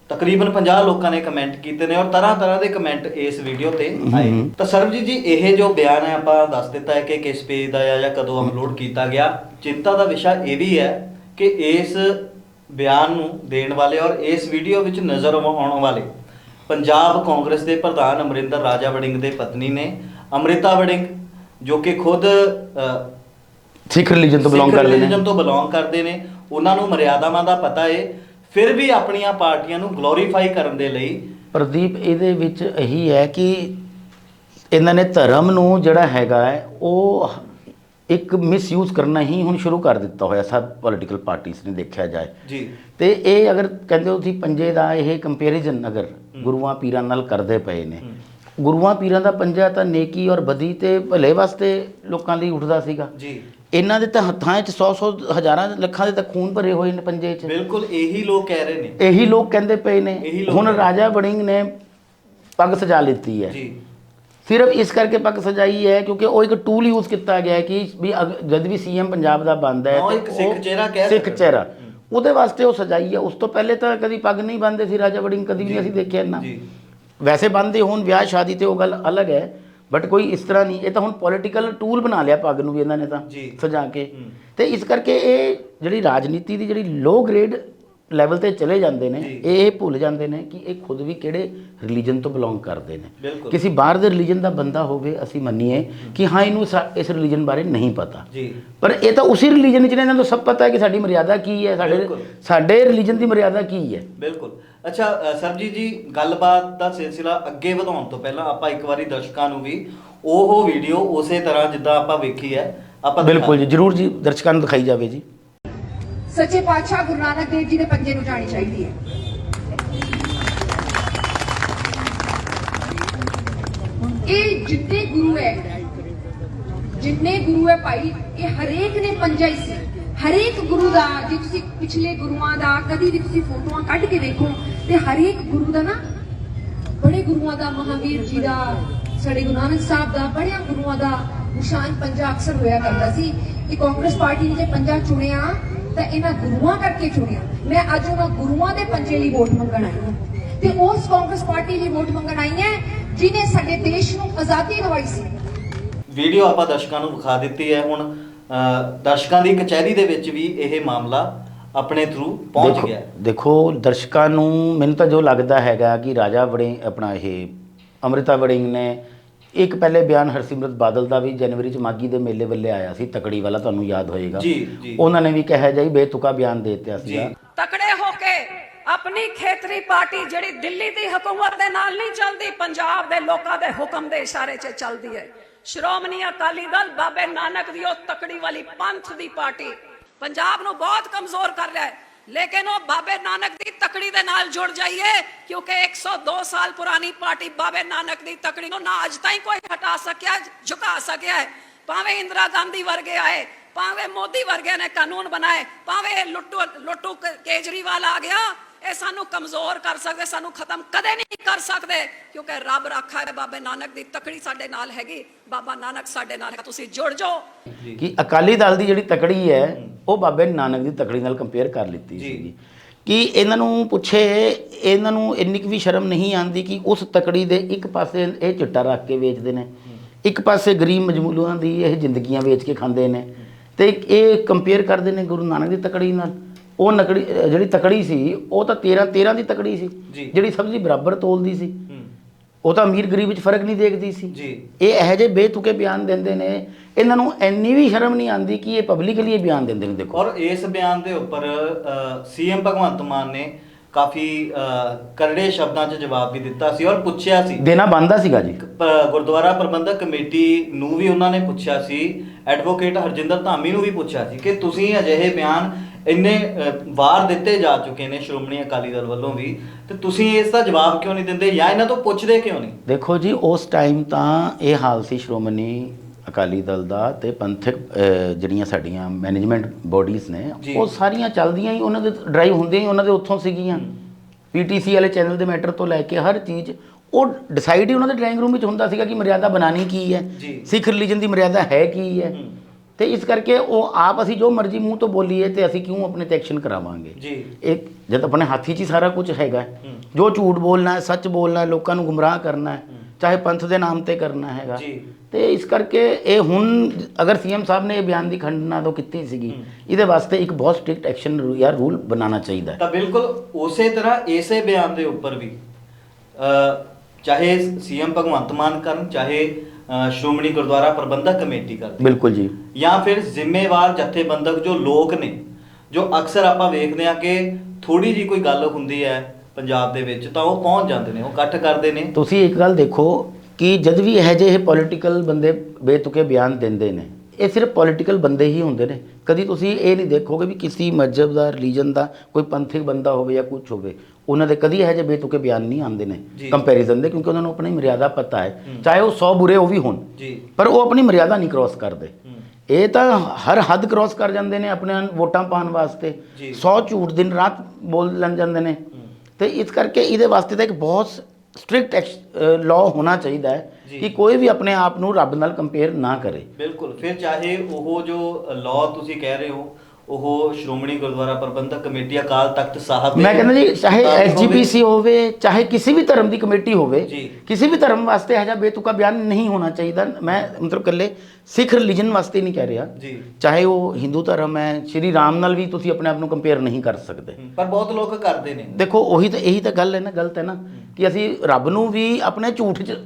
ਤਕਰੀਬਨ 50 ਲੋਕਾਂ ਨੇ ਕਮੈਂਟ ਕੀਤੇ ਨੇ ਔਰ ਤਰ੍ਹਾਂ ਤਰ੍ਹਾਂ ਦੇ ਕਮੈਂਟ ਇਸ ਵੀਡੀਓ ਤੇ ਆਏ। ਤਾਂ ਸਰਬਜੀਤ ਜੀ ਇਹ ਜੋ ਬਿਆਨ ਹੈ ਆਪਾਂ ਦੱਸ ਦਿੱਤਾ ਹੈ ਕਿ ਕਿਸ ਪੇਜ ਦਾ ਹੈ ਜਾਂ ਕਦੋਂ ਅਪਲੋਡ ਕੀਤਾ ਗਿਆ। ਚਿੰਤਾ ਦਾ ਵਿਸ਼ਾ ਇਹ ਵੀ ਹੈ ਕਿ ਇਸ ਬਿਆਨ ਨੂੰ ਦੇਣ ਵਾਲੇ ਔਰ ਇਸ ਵੀਡੀਓ ਵਿੱਚ ਨਜ਼ਰ ਆਉਣ ਵਾਲੇ ਪੰਜਾਬ ਕਾਂਗਰਸ ਦੇ ਪ੍ਰਧਾਨ ਅਮਰਿੰਦਰ ਰਾਜਾ ਵੜਿੰਗ ਦੇ ਪਤਨੀ ਨੇ ਅੰਮ੍ਰਿਤਾ ਵੜਿੰਗ ਜੋ ਕਿ ਖੁਦ ਸਿੱਖ ਰਿਲੀਜਨ ਤੋਂ ਬਿਲੋਂਗ ਕਰਦੇ ਨੇ। ਤੋਂ ਬਿਲੋਂਗ ਕਰਦੇ ਨੇ। ਉਹਨਾਂ ਨੂੰ ਮਰਿਆਦਾਵਾਂ ਦਾ ਪਤਾ ਏ। ਫਿਰ ਵੀ ਆਪਣੀਆਂ ਪਾਰਟੀਆਂ ਨੂੰ ਗਲੋਰੀਫਾਈ ਕਰਨ ਦੇ ਲਈ ਪ੍ਰਦੀਪ ਇਹਦੇ ਵਿੱਚ ਇਹੀ ਹੈ ਕਿ ਇਹਨਾਂ ਨੇ ਧਰਮ ਨੂੰ ਜਿਹੜਾ ਹੈਗਾ ਹੈ ਉਹ ਇੱਕ ਮਿਸਯੂਜ਼ ਕਰਨਾ ਹੀ ਹੁਣ ਸ਼ੁਰੂ ਕਰ ਦਿੱਤਾ ਹੋਇਆ ਸਭ ਪੋਲੀਟੀਕਲ ਪਾਰਟੀਆਂ ਨੇ ਦੇਖਿਆ ਜਾਏ। ਜੀ। ਤੇ ਇਹ ਅਗਰ ਕਹਿੰਦੇ ਹੋ ਤੁਸੀਂ ਪੰਜੇ ਦਾ ਇਹ ਕੰਪੈਰੀਜ਼ਨ ਅਗਰ ਗੁਰੂਆਂ ਪੀਰਾਂ ਨਾਲ ਕਰਦੇ ਪਏ ਨੇ। ਗੁਰੂਆਂ ਪੀਰਾਂ ਦਾ ਪੰਜਾ ਤਾਂ ਨੇਕੀ ਔਰ ਬਦੀ ਤੇ ਭਲੇ ਵਾਸਤੇ ਲੋਕਾਂ ਲਈ ਉੱਠਦਾ ਸੀਗਾ। ਜੀ। ਇਹਨਾਂ ਦੇ ਤਾਂ ਹੱਥਾਂ 'ਚ 100 100 ਹਜ਼ਾਰਾਂ ਲੱਖਾਂ ਦੇ ਤਾਂ ਖੂਨ ਭਰੇ ਹੋਏ ਨੇ ਪੰਜੇ 'ਚ। ਬਿਲਕੁਲ ਇਹੀ ਲੋਕ ਕਹਿ ਰਹੇ ਨੇ। ਇਹੀ ਲੋਕ ਕਹਿੰਦੇ ਪਏ ਨੇ। ਹੁਣ। ਰਾਜਾ ਵੜਿੰਗ ਨੇ ਪੱਗ ਸਜਾ ਲਿੱਤੀ ਹੈ। ਜੀ। ਸਿਰਫ ਇਸ ਕਰਕੇ ਪੱਗ ਸਜਾਈ ਹੈ ਕਿਉਂਕਿ ਉਹ ਇੱਕ ਟੂਲ ਯੂਜ਼ ਕੀਤਾ ਗਿਆ ਹੈ ਕਿ ਵੀ ਜਦ ਵੀ ਸੀਐਮ ਪੰਜਾਬ ਦਾ ਬਣਦਾ ਹੈ ਉਹ ਇੱਕ ਸਿੱਖ ਚਿਹਰਾ ਕਹਿ ਸਿੱਖ ਚਿਹਰਾ। ਉਹਦੇ ਵਾਸਤੇ ਉਹ ਸਜਾਈ ਹੈ। ਉਸ ਤੋਂ ਪਹਿਲੇ ਤਾਂ ਕਦੀ ਪੱਗ ਨਹੀਂ ਬੰਨਦੇ ਸੀ ਰਾਜਾ ਵੜਿੰਗ ਕਦੀ ਵੀ ਅਸੀਂ ਦੇਖਿਆ ਨਾ ਜੀ। ਵੈਸੇ ਬੰਨਦੇ ਹੋਣ ਵਿਆਹ ਸ਼ਾਦੀ ਤੇ ਉਹ ਗੱਲ ਅਲੱਗ ਹੈ ਬਟ ਕੋਈ ਇਸ ਤਰ੍ਹਾਂ ਨਹੀਂ। ਇਹ ਤਾਂ ਹੁਣ ਪੋਲੀਟੀਕਲ ਟੂਲ ਬਣਾ ਲਿਆ ਪੱਗ ਨੂੰ ਵੀ ਇਹਨਾਂ ਨੇ ਤਾਂ। ਸਜਾ ਕੇ। ਤੇ ਇਸ ਕਰਕੇ ਇਹ ਜਿਹੜੀ ਰਾਜਨੀਤੀ ਦੀ ਜਿਹੜੀ ਲੋ ਗ੍ਰੇਡ ਲੈਵਲ ਤੇ ਚਲੇ ਜਾਂਦੇ ਨੇ। ਇਹ ਭੁੱਲ ਜਾਂਦੇ ਨੇ ਕਿ ਇਹ ਖੁਦ ਵੀ ਕਿਹੜੇ ਰਿਲੀਜਨ ਤੋਂ ਬਿਲੋਂਗ ਕਰਦੇ ਨੇ। ਕਿਸੇ ਬਾਹਰ ਦੇ ਰਿਲੀਜਨ ਦਾ ਬੰਦਾ ਹੋਵੇ ਅਸੀਂ ਮੰਨੀਏ ਕਿ ਹਾਂ ਇਹਨੂੰ ਇਸ ਰਿਲੀਜਨ ਬਾਰੇ ਨਹੀਂ ਪਤਾ। ਪਰ ਇਹ ਤਾਂ ਉਸੇ ਰਿਲੀਜਨ ਵਿੱਚ ਨੇ ਇਹਨਾਂ ਨੂੰ ਸਭ ਪਤਾ ਹੈ ਕਿ ਸਾਡੀ ਮਰਿਆਦਾ ਕੀ ਹੈ ਸਾਡੇ। ਸਾਡੇ ਰਿਲੀਜਨ ਦੀ ਮਰਿਆਦਾ ਕੀ ਹੈ। ਬਿਲਕੁਲ। ਅੱਛਾ ਅ, ਸਰਬਜੀਤ ਜੀ ਗੱਲਬਾਤ ਦਾ ਸਿਲਸਿਲਾ ਅੱਗੇ ਵਧਾਉਣ ਤੋਂ ਪਹਿਲਾਂ ਆਪਾਂ ਇੱਕ ਵਾਰੀ ਦਰਸ਼ਕਾਂ ਨੂੰ ਵੀ ਉਹ ਵੀਡੀਓ ਉਸੇ ਤਰ੍ਹਾਂ ਜਿੱਦਾਂ ਆਪਾਂ ਵੇਖੀ ਹੈ ਆਪਾਂ ਬਿਲਕੁਲ ਜੀ ਜਰੂਰ ਜੀ ਦਰਸ਼ਕਾਂ ਨੂੰ ਦਿਖਾਈ ਜਾਵੇ ਜੀ। ਸੱਚੇ ਪਾਤਸ਼ਾਹ ਗੁਰੂ ਨਾਨਕ ਦੇਵ ਜੀ ਦੇ ਪੰਜੇ ਨੂੰ ਜਾਣੀ ਚਾਹੀਦੀ ਹੈ। ਇਹ ਜਿੰਨੇ ਗੁਰੂ ਹੈ, ਜਿੰਨੇ ਗੁਰੂ ਹੈ ਭਾਈ, ਇਹ ਹਰੇਕ ਨੇ ਪੰਜਾ ਹੀ ਸੀ। ਹਰੇਕ ਗੁਰੂ ਦਾ ਜੇ ਤੁਸੀਂ ਪਿਛਲੇ ਗੁਰੂਆਂ ਦਾ, ਕਦੀ ਵੀ ਤੁਸੀਂ ਫੋਟੋਆਂ ਕੱਢ ਕੇ ਦੇਖੋ, ਤੇ ਹਰੇਕ ਗੁਰੂ ਦਾ ਨਾ, ਬੜੇ ਗੁਰੂਆਂ ਦਾ, ਮਹਾਵੀਰ ਜੀ ਦਾ, ਸਾਡੇ ਗੁਰੂ ਨਾਨਕ ਸਾਹਿਬ ਦਾ, ਬੜਿਆਂ ਗੁਰੂਆਂ ਦਾ ਨਿਸ਼ਾਨ ਪੰਜਾ ਅਕਸਰ ਹੋਇਆ ਕਰਦਾ ਸੀ ਇਹ ਕਾਂਗਰਸ ਪਾਰਟੀ ਨੇ ਜੇ ਪੰਜਾ ਚੁਣਿਆ ਤਾਂ ਇਹਨਾਂ ਗੁਰੂਆਂ ਕਰਕੇ ਚੁਣਿਆ। ਮੈਂ ਅੱਜ ਉਹਨਾਂ ਗੁਰੂਆਂ ਦੇ ਪੰਜੇ ਲਈ ਵੋਟ ਮੰਗਣ ਆਈ ਹਾਂ। ਤੇ ਉਸ ਕਾਂਗਰਸ ਪਾਰਟੀ ਲਈ ਵੋਟ ਮੰਗਣ ਆਈ ਹਾਂ ਜਿਨੇ ਸਾਡੇ ਦੇਸ਼ ਨੂੰ ਆਜ਼ਾਦੀ ਦਿਵਾਈ ਸੀ। ਵੀਡੀਓ ਆਪਾਂ ਦਰਸ਼ਕਾਂ ਨੂੰ ਵਿਖਾ ਦਿੱਤੀ ਹੈ ਹੁਣ ਦਰਸ਼ਕਾਂ ਦੀ ਕਚਹਿਰੀ ਦੇ ਵਿੱਚ ਵੀ ਇਹ ਮਾਮਲਾ ਆਪਣੇ ਥਰੂ ਪਹੁੰਚ ਗਿਆ। ਦੇਖੋ ਦਰਸ਼ਕਾਂ ਨੂੰ ਮੈਨੂੰ ਤਾਂ ਜੋ ਲੱਗਦਾ ਹੈਗਾ ਕਿ ਰਾਜਾ ਵੜਿੰਗ ਆਪਣਾ ਇਹ ਅੰਮ੍ਰਿਤਾ ਵੜਿੰਗ ਨੇ ਇੱਕ ਪਹਿਲੇ ਬਿਆਨ ਹਰਸਿਮਰਤ ਬਾਦਲ ਦਾ ਵੀ ਜਨਵਰੀ ਚ ਮਾਗੀ ਦੇ ਮੇਲੇ ਵੱਲੇ ਆਇਆ ਸੀ ਤਕੜੀ ਵਾਲਾ ਤੁਹਾਨੂੰ ਯਾਦ ਹੋਏਗਾ। ਜੀ, ਜੀ। ਉਹਨਾਂ ਨੇ ਵੀ ਕਿਹਾ ਜਾਈ ਬੇਤੁਕਾ ਬਿਆਨ ਦੇ ਦਿੱਤਾ ਜੀ। ਸੀਗਾ। ਤਕੜੇ ਹੋ ਕੇ ਆਪਣੀ ਖੇਤਰੀ ਪਾਰਟੀ ਜਿਹੜੀ ਦਿੱਲੀ ਦੀ ਹਕੂਮਤ ਦੇ ਨਾਲ ਨਹੀਂ ਚੱਲਦੀ ਪੰਜਾਬ ਦੇ ਲੋਕਾਂ ਦੇ ਹੁਕਮ ਦੇ ਇਸ਼ਾਰੇ 'ਚ ਚੱਲਦੀ ਹੈ। ਸ਼੍ਰੋਮਣੀ ਅਕਾਲੀ ਦਲ ਬਾਬੇ ਨਾਨਕ ਦੀ ਉਹ ਤਕੜੀ ਵਾਲੀ ਪੰਥ ਦੀ ਪਾਰਟੀ ਪੰਜਾਬ ਨੂੰ ਬਹੁਤ ਕਮਜ਼ੋਰ ਕਰ ਰਿਹਾ ਹੈ। ਲੇਕਿਨ ਉਹ ਬਾਬੇ ਨਾਨਕ ਦੀ ਤਕੜੀ ਦੇ ਨਾਲ ਜੁੜ ਜਾਈਏ, ਕਿਉਂਕਿ 102 ਸਾਲ ਪੁਰਾਣੀ ਪਾਰਟੀ ਬਾਬੇ ਨਾਨਕ ਦੀ ਤਕੜੀ ਨੂੰ ਨਾ ਅੱਜ ਤਾਈਂ ਕੋਈ ਹਟਾ ਸਕਿਆ, ਝੁਕਾ ਸਕਿਆ ਹੈ। ਭਾਵੇਂ ਇੰਦਰਾ ਗਾਂਧੀ ਵਰਗੇ ਆਏ, ਭਾਵੇਂ ਮੋਦੀ ਵਰਗੇ ਨੇ ਕਾਨੂੰਨ ਬਣਾਏ, ਭਾਵੇਂ ਲੁੱਟੂ ਲੁੱਟੂ ਕੇਜਰੀਵਾਲ ਆ ਗਿਆ ਇਹ ਸਾਨੂੰ ਕਮਜ਼ੋਰ ਕਰ ਸਕਦੇ ਸਾਨੂੰ ਖਤਮ ਕਦੇ ਨਹੀਂ ਕਰ ਸਕਦੇ ਕਿਉਂਕਿ ਰੱਬ ਰੱਖਾ ਹੈ ਬਾਬੇ ਨਾਨਕ ਦੀ ਤਕੜੀ ਸਾਡੇ ਨਾਲ ਹੈਗੀ ਬਾਬਾ ਨਾਨਕ ਸਾਡੇ ਨਾਲ ਹੈ ਤੁਸੀਂ ਜੁੜ ਜਾਓ। ਕਿ ਅਕਾਲੀ ਦਲ ਦੀ ਜਿਹੜੀ ਤਕੜੀ ਹੈ ਉਹ ਬਾਬੇ ਨਾਨਕ ਦੀ ਤਕੜੀ ਨਾਲ ਕੰਪੇਅਰ ਕਰ ਲਿੱਤੀ ਜੀ। ਸੀਗੀ। ਕਿ ਇਹਨਾਂ ਨੂੰ ਪੁੱਛੇ ਇਹਨਾਂ ਨੂੰ ਇੰਨੀ ਕੁ ਵੀ ਸ਼ਰਮ ਨਹੀਂ ਆਉਂਦੀ ਕਿ ਉਸ ਤਕੜੀ ਦੇ ਇੱਕ ਪਾਸੇ ਇਹ ਚਿੱਟਾ ਰੱਖ ਕੇ ਵੇਚਦੇ ਨੇ ਇੱਕ ਪਾਸੇ ਗਰੀਬ ਮਜਮੂਲਾਂ ਦੀ ਇਹ ਜ਼ਿੰਦਗੀਆਂ ਵੇਚ ਕੇ ਖਾਂਦੇ ਨੇ ਤੇ ਇਹ ਕੰਪੇਅਰ ਕਰਦੇ ਨੇ ਗੁਰੂ ਨਾਨਕ ਦੀ ਤਕੜੀ ਨਾਲ। ਉਹ ਨਕੜੀ ਜਿਹੜੀ ਤਕੜੀ ਸੀ ਉਹ ਤਾਂ 13 13 ਦੀ ਤਕੜੀ ਸੀ। ਜੀ। ਜਿਹੜੀ ਸਬਜ਼ੀ ਬਰਾਬਰ ਤੋਲਦੀ ਸੀ। ਉਹ ਤਾਂ ਅਮੀਰ ਗਰੀਬ ਵਿੱਚ ਫ਼ਰਕ ਨਹੀਂ ਦੇਖਦੀ ਸੀ। ਜੀ। ਇਹ ਇਹੋ ਜਿਹੇ ਬੇਤੁਕੇ ਬਿਆਨ ਦਿੰਦੇ ਨੇ। ਇਹਨਾਂ ਨੂੰ ਇੰਨੀ ਵੀ ਸ਼ਰਮ ਨਹੀਂ ਆਉਂਦੀ ਕਿ ਇਹ ਪਬਲਿਕਲੀ ਇਹ ਬਿਆਨ ਦਿੰਦੇ ਨੇ ਦੇਖੋ। ਔਰ ਇਸ ਬਿਆਨ ਦੇ ਉੱਪਰ ਸੀਐਮ ਭਗਵੰਤ ਮਾਨ ਨੇ ਕਾਫੀ ਕਰੜੇ ਸ਼ਬਦਾਂ 'ਚ ਜਵਾਬ ਵੀ ਦਿੱਤਾ ਸੀ ਔਰ ਪੁੱਛਿਆ ਸੀ। ਦੇਣਾ ਬੰਦਾ ਸੀਗਾ ਜੀ। ਗੁਰਦੁਆਰਾ ਪ੍ਰਬੰਧਕ ਕਮੇਟੀ ਨੂੰ ਵੀ ਉਹਨਾਂ ਨੇ ਪੁੱਛਿਆ ਸੀ। ਐਡਵੋਕੇਟ ਹਰਜਿੰਦਰ ਧਾਮੀ ਨੂੰ ਵੀ ਪੁੱਛਿਆ ਸੀ ਕਿ ਤੁਸੀਂ ਅਜਿਹੇ ਬਿਆਨ ਇੰਨੇ ਵਾਰ ਦਿੱਤੇ ਜਾ ਚੁੱਕੇ ਨੇ ਸ਼੍ਰੋਮਣੀ ਅਕਾਲੀ ਦਲ ਵੱਲੋਂ ਵੀ ਤੇ ਤੁਸੀਂ ਇਸ ਦਾ ਜਵਾਬ ਕਿਉਂ ਨਹੀਂ ਦਿੰਦੇ ਜਾਂ ਇਹਨਾਂ ਤੋਂ ਪੁੱਛਦੇ ਕਿਉਂ ਨਹੀਂ ਦੇਖੋ ਜੀ ਉਸ ਟਾਈਮ ਤਾਂ ਇਹ ਹਾਲ ਸੀ ਸ਼੍ਰੋਮਣੀ ਅਕਾਲੀ ਦਲ ਦਾ ਤੇ ਪੰਥਕ ਜਿਹੜੀਆਂ ਸਾਡੀਆਂ ਮੈਨੇਜਮੈਂਟ ਬੋਡੀਜ਼ ਨੇ। ਉਹ ਸਾਰੀਆਂ ਚੱਲਦੀਆਂ ਹੀ ਉਹਨਾਂ ਦੇ ਡਰਾਈਵ ਹੁੰਦੀਆਂ ਹੀ ਉਹਨਾਂ ਦੇ ਉੱਥੋਂ ਸੀਗੀਆਂ ਪੀਟੀਸੀ ਵਾਲੇ ਚੈਨਲ ਦੇ ਮੈਟਰ ਤੋਂ ਲੈ ਕੇ ਹਰ ਚੀਜ਼ ਉਹ ਡਿਸਾਈਡ ਹੀ ਉਹਨਾਂ ਦੇ ਡਰਾਇੰਗ ਰੂਮ ਵਿੱਚ ਹੁੰਦਾ ਸੀਗਾ ਕਿ ਮਰਿਆਦਾ ਬਣਾਣੀ ਕੀ ਹੈ। ਸਿੱਖ ਰਿਲੀਜਨ ਦੀ ਮਰਿਆਦਾ ਹੈ ਕੀ ਹੂੰ। ਤੇ ਇਸ ਕਰਕੇ ਉਹ ਆਪ ਅਸੀਂ ਜੋ ਮਰਜ਼ੀ ਮੂੰਹ ਤੋਂ ਬੋਲੀਏ ਤੇ ਅਸੀਂ ਕਿਉਂ ਆਪਣੇ ਤੇ ਐਕਸ਼ਨ ਕਰਾਵਾਂਗੇ? ਜੀ। ਇੱਕ ਜਦ ਆਪਣੇ ਹੱਥੀ 'ਚ ਹੀ ਸਾਰਾ ਕੁਝ ਹੈਗਾ। ਜੋ ਝੂਠ ਬੋਲਣਾ ਹੈ ਸੱਚ ਬੋਲਣਾ ਹੈ ਲੋਕਾਂ ਨੂੰ ਗੁੰਮਰਾਹ ਕਰਨਾ ਹੈ ਚਾਹੇ ਪੰਥ ਦੇ ਨਾਮ ਤੇ ਕਰਨਾ ਹੈਗਾ। ਜੀ। ਤੇ ਇਸ ਕਰਕੇ ਇਹ ਹੁਣ ਅਗਰ ਸੀਐਮ ਸਾਹਿਬ ਨੇ ਇਹ ਬਿਆਨ ਦੀ ਖੰਡਨਾ ਤੋਂ ਕੀਤੀ ਸੀਗੀ ਇਹਦੇ ਵਾਸਤੇ ਇੱਕ ਬਹੁਤ ਸਟ੍ਰਿਕਟ ਐਕਸ਼ਨ ਜਾਂ ਰੂਲ ਬਣਾਉਣਾ ਚਾਹੀਦਾ ਤਾਂ ਬਿਲਕੁਲ ਉਸੇ ਤਰ੍ਹਾਂ ਇਸੇ ਬਿਆਨ ਦੇ ਉੱਪਰ ਵੀ ਚਾਹੇ ਸੀਐਮ ਭਗਵੰਤ ਮਾਨ ਕਰਨ ਚਾਹੇ ਸ਼੍ਰੋਮਣੀ ਗੁਰਦੁਆਰਾ ਪ੍ਰਬੰਧਕ ਕਮੇਟੀ ਕਰਨ ਬਿਲਕੁਲ ਜੀ। ਜਾਂ ਫਿਰ ਜ਼ਿੰਮੇਵਾਰ ਜਥੇਬੰਦਕ ਜੋ ਲੋਕ ਨੇ ਜੋ ਅਕਸਰ ਆਪਾਂ ਵੇਖਦੇ ਆ ਕਿ ਥੋੜੀ ਜੀ ਕੋਈ ਗੱਲ ਹੁੰਦੀ ਹੈ ਪੰਜਾਬ ਦੇ ਵਿੱਚ ਤਾਂ ਉਹ ਪਹੁੰਚ ਜਾਂਦੇ ਨੇ ਉਹ ਇਕੱਠ ਕਰਦੇ ਨੇ। ਤੁਸੀਂ ਇੱਕ ਗੱਲ ਦੇਖੋ ਕਿ ਜਦ ਵੀ ਇਹ ਜਿਹੇ ਪੋਲੀਟੀਕਲ ਬੰਦੇ ਬੇਤੁਕੇ ਬਿਆਨ ਦਿੰਦੇ ਨੇ ਇਹ ਸਿਰਫ ਪੋਲੀਟੀਕਲ ਬੰਦੇ ਹੀ ਹੁੰਦੇ ਨੇ। ਕਦੀ ਤੁਸੀਂ ਇਹ ਨਹੀਂ ਦੇਖੋਗੇ ਵੀ ਕਿਸੇ ਮਜਹਬ ਦਾ ਰਿਲੀਜਨ ਦਾ ਕੋਈ ਪੰਥਿਕ ਬੰਦਾ ਹੋਵੇ ਜਾਂ ਕੁਝ ਹੋਵੇ ਉਹਨਾਂ ਦੇ ਕਦੀ ਇਹ ਜਿਹੇ ਬੇਤੁਕੇ ਬਿਆਨ ਨਹੀਂ ਆਉਂਦੇ ਨੇ। ਕੰਪੈਰੀਜ਼ਨ ਦੇ ਕਿਉਂਕਿ ਉਹਨਾਂ ਨੂੰ ਆਪਣੀ ਮਰਿਆਦਾ ਪਤਾ ਹੈ। ਚਾਹੇ ਉਹ 100 ਬੁਰੇ ਉਹ ਵੀ ਹੋਣ ਜੀ। ਪਰ ਉਹ ਆਪਣੀ ਮਰਿਆਦਾ ਨਹੀਂ ਕ੍ਰਾਸ ਕਰਦੇ। ਇਹ ਤਾਂ ਹਰ ਹੱਦ ਕ੍ਰਾਸ ਕਰ ਜਾਂਦੇ ਨੇ ਆਪਣੇ ਵੋਟਾਂ ਪਾਉਣ ਵਾਸਤੇ। ਜੀ। 100 ਝੂਠ ਦਿਨ ਰਾਤ ਬੋਲ ਲੰਘ ਜਾਂਦੇ ਨੇ। ਤੇ ਇਸ ਕਰਕੇ ਇਹਦੇ ਵਾਸਤੇ ਤਾਂ ਇੱਕ ਬਹੁਤ ਸਟ੍ਰਿਕਟ ਲਾਅ ਹੋਣਾ ਚਾਹੀਦਾ ਹੈ। ਕਿ ਕੋਈ ਵੀ ਆਪਣੇ ਆਪ ਨੂੰ ਰੱਬ ਨਾਲ ਕੰਪੇਅਰ ਨਾ ਕਰੇ ਬਿਲਕੁਲ ਫਿਰ ਚਾਹੇ ਉਹ ਜੋ ਲਾਅ ਤੁਸੀਂ ਕਹਿ ਰਹੇ ਹੋ ਉਹ ਸ਼੍ਰੋਮਣੀ ਗੁਰਦੁਆਰਾ ਪ੍ਰਬੰਧਕ ਕਮੇਟੀ ਅਕਾਲ ਤਖਤ ਸਾਹਿਬ ਦੇ ਮੈਂ ਕਹਿੰਦਾ ਜੀ ਚਾਹੇ। ਐਸਜੀਪੀਸੀ ਹੋਵੇ। ਚਾਹੇ ਕਿਸੇ ਵੀ ਧਰਮ ਦੀ ਕਮੇਟੀ ਹੋਵੇ। ਕਿਸੇ ਵੀ ਧਰਮ ਵਾਸਤੇ ਇਹੋ ਜਿਹਾ ਬੇਤੁਕਾ ਬਿਆਨ ਨਹੀਂ ਹੋਣਾ ਚਾਹੀਦਾ। ਮੈਂ ਮਤਲਬ ਇਕੱਲੇ ਸਿੱਖ ਰਿਲੀਜਨ ਵਾਸਤੇ ਨਹੀਂ ਕਹਿ ਰਿਹਾ। ਜੀ। ਚਾਹੇ ਉਹ ਹਿੰਦੂ ਧਰਮ ਹੈ ਸ਼੍ਰੀ ਰਾਮ ਨਾਲ ਵੀ ਤੁਸੀਂ ਆਪਣੇ ਆਪ ਨੂੰ ਕੰਪੇਅਰ ਨਹੀਂ ਕਰ ਸਕਦੇ। ਪਰ ਬਹੁਤ ਲੋਕ ਕਰਦੇ ਨੇ। ਦੇਖੋ ਉਹੀ ਤਾਂ ਇਹੀ ਤਾਂ ਗੱਲ ਹੈ ਨਾ ਗਲਤ ਹੈ ਨਾ ਕਿ ਅਸੀਂ ਰੱਬ ਨੂੰ ਵੀ ਆਪਣੇ ਝੂਠ 'ਚ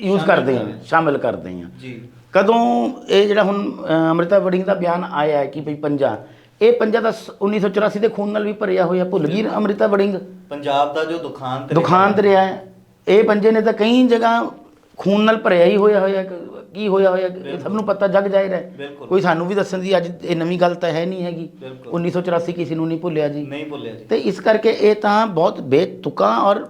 ਯੂਜ਼ ਕਰਦੇ ਹਾਂ। ਸ਼ਾਮਿਲ ਕਰਦੇ ਹਾਂ। ਜੀ। ਕਦੋਂ ਇਹ ਜਿਹੜਾ ਹੁਣ ਅ, ਅੰਮ੍ਰਿਤਾ ਵੜਿੰਗ ਦਾ ਬਿਆਨ ਆਇਆ ਹੈ ਕਿ ਭਈ ਪੰਜਾ ਇਹ ਪੰਜਾ ਦਾ ਸ- 1984 ਦੇ ਖੂਨ ਨਾਲ ਵੀ ਭਰਿਆ ਹੋਇਆ ਭੁੱਲ ਗਈ ਅੰਮ੍ਰਿਤਾ ਵੜਿੰਗ? ਪੰਜਾਬ ਦਾ ਜੋ ਦੁਖਾਂਤ ਦੁਖਾਂਤ ਰਿਹਾ ਹੈ। ਇਹ ਪੰਜੇ ਨੇ ਤਾਂ ਕਈ ਜਗ੍ਹਾ ਖੂਨ ਨਾਲ ਭਰਿਆ ਹੀ ਹੋਇਆ ਹੋਇਆ ਕੀ ਹੋਇਆ ਹੋਇਆ ਇਹ ਸਭ ਨੂੰ ਪਤਾ ਜਗ ਜਾਹਿਰ ਹੈ। ਬਿਲਕੁਲ। ਕੋਈ ਸਾਨੂੰ ਵੀ ਦੱਸਣ ਦੀ ਅੱਜ ਇਹ ਨਵੀਂ ਗੱਲ ਤਾਂ ਹੈ ਨਹੀਂ ਹੈਗੀ। ਬਿਲਕੁਲ। 1984 ਕਿਸੇ ਨੂੰ ਨਹੀਂ ਭੁੱਲਿਆ ਜੀ। ਨਹੀਂ ਭੁੱਲਿਆ ਜੀ। ਤੇ ਇਸ ਕਰਕੇ ਇਹ ਤਾਂ ਬਹੁਤ ਬੇਤੁਕਾ ਔਰ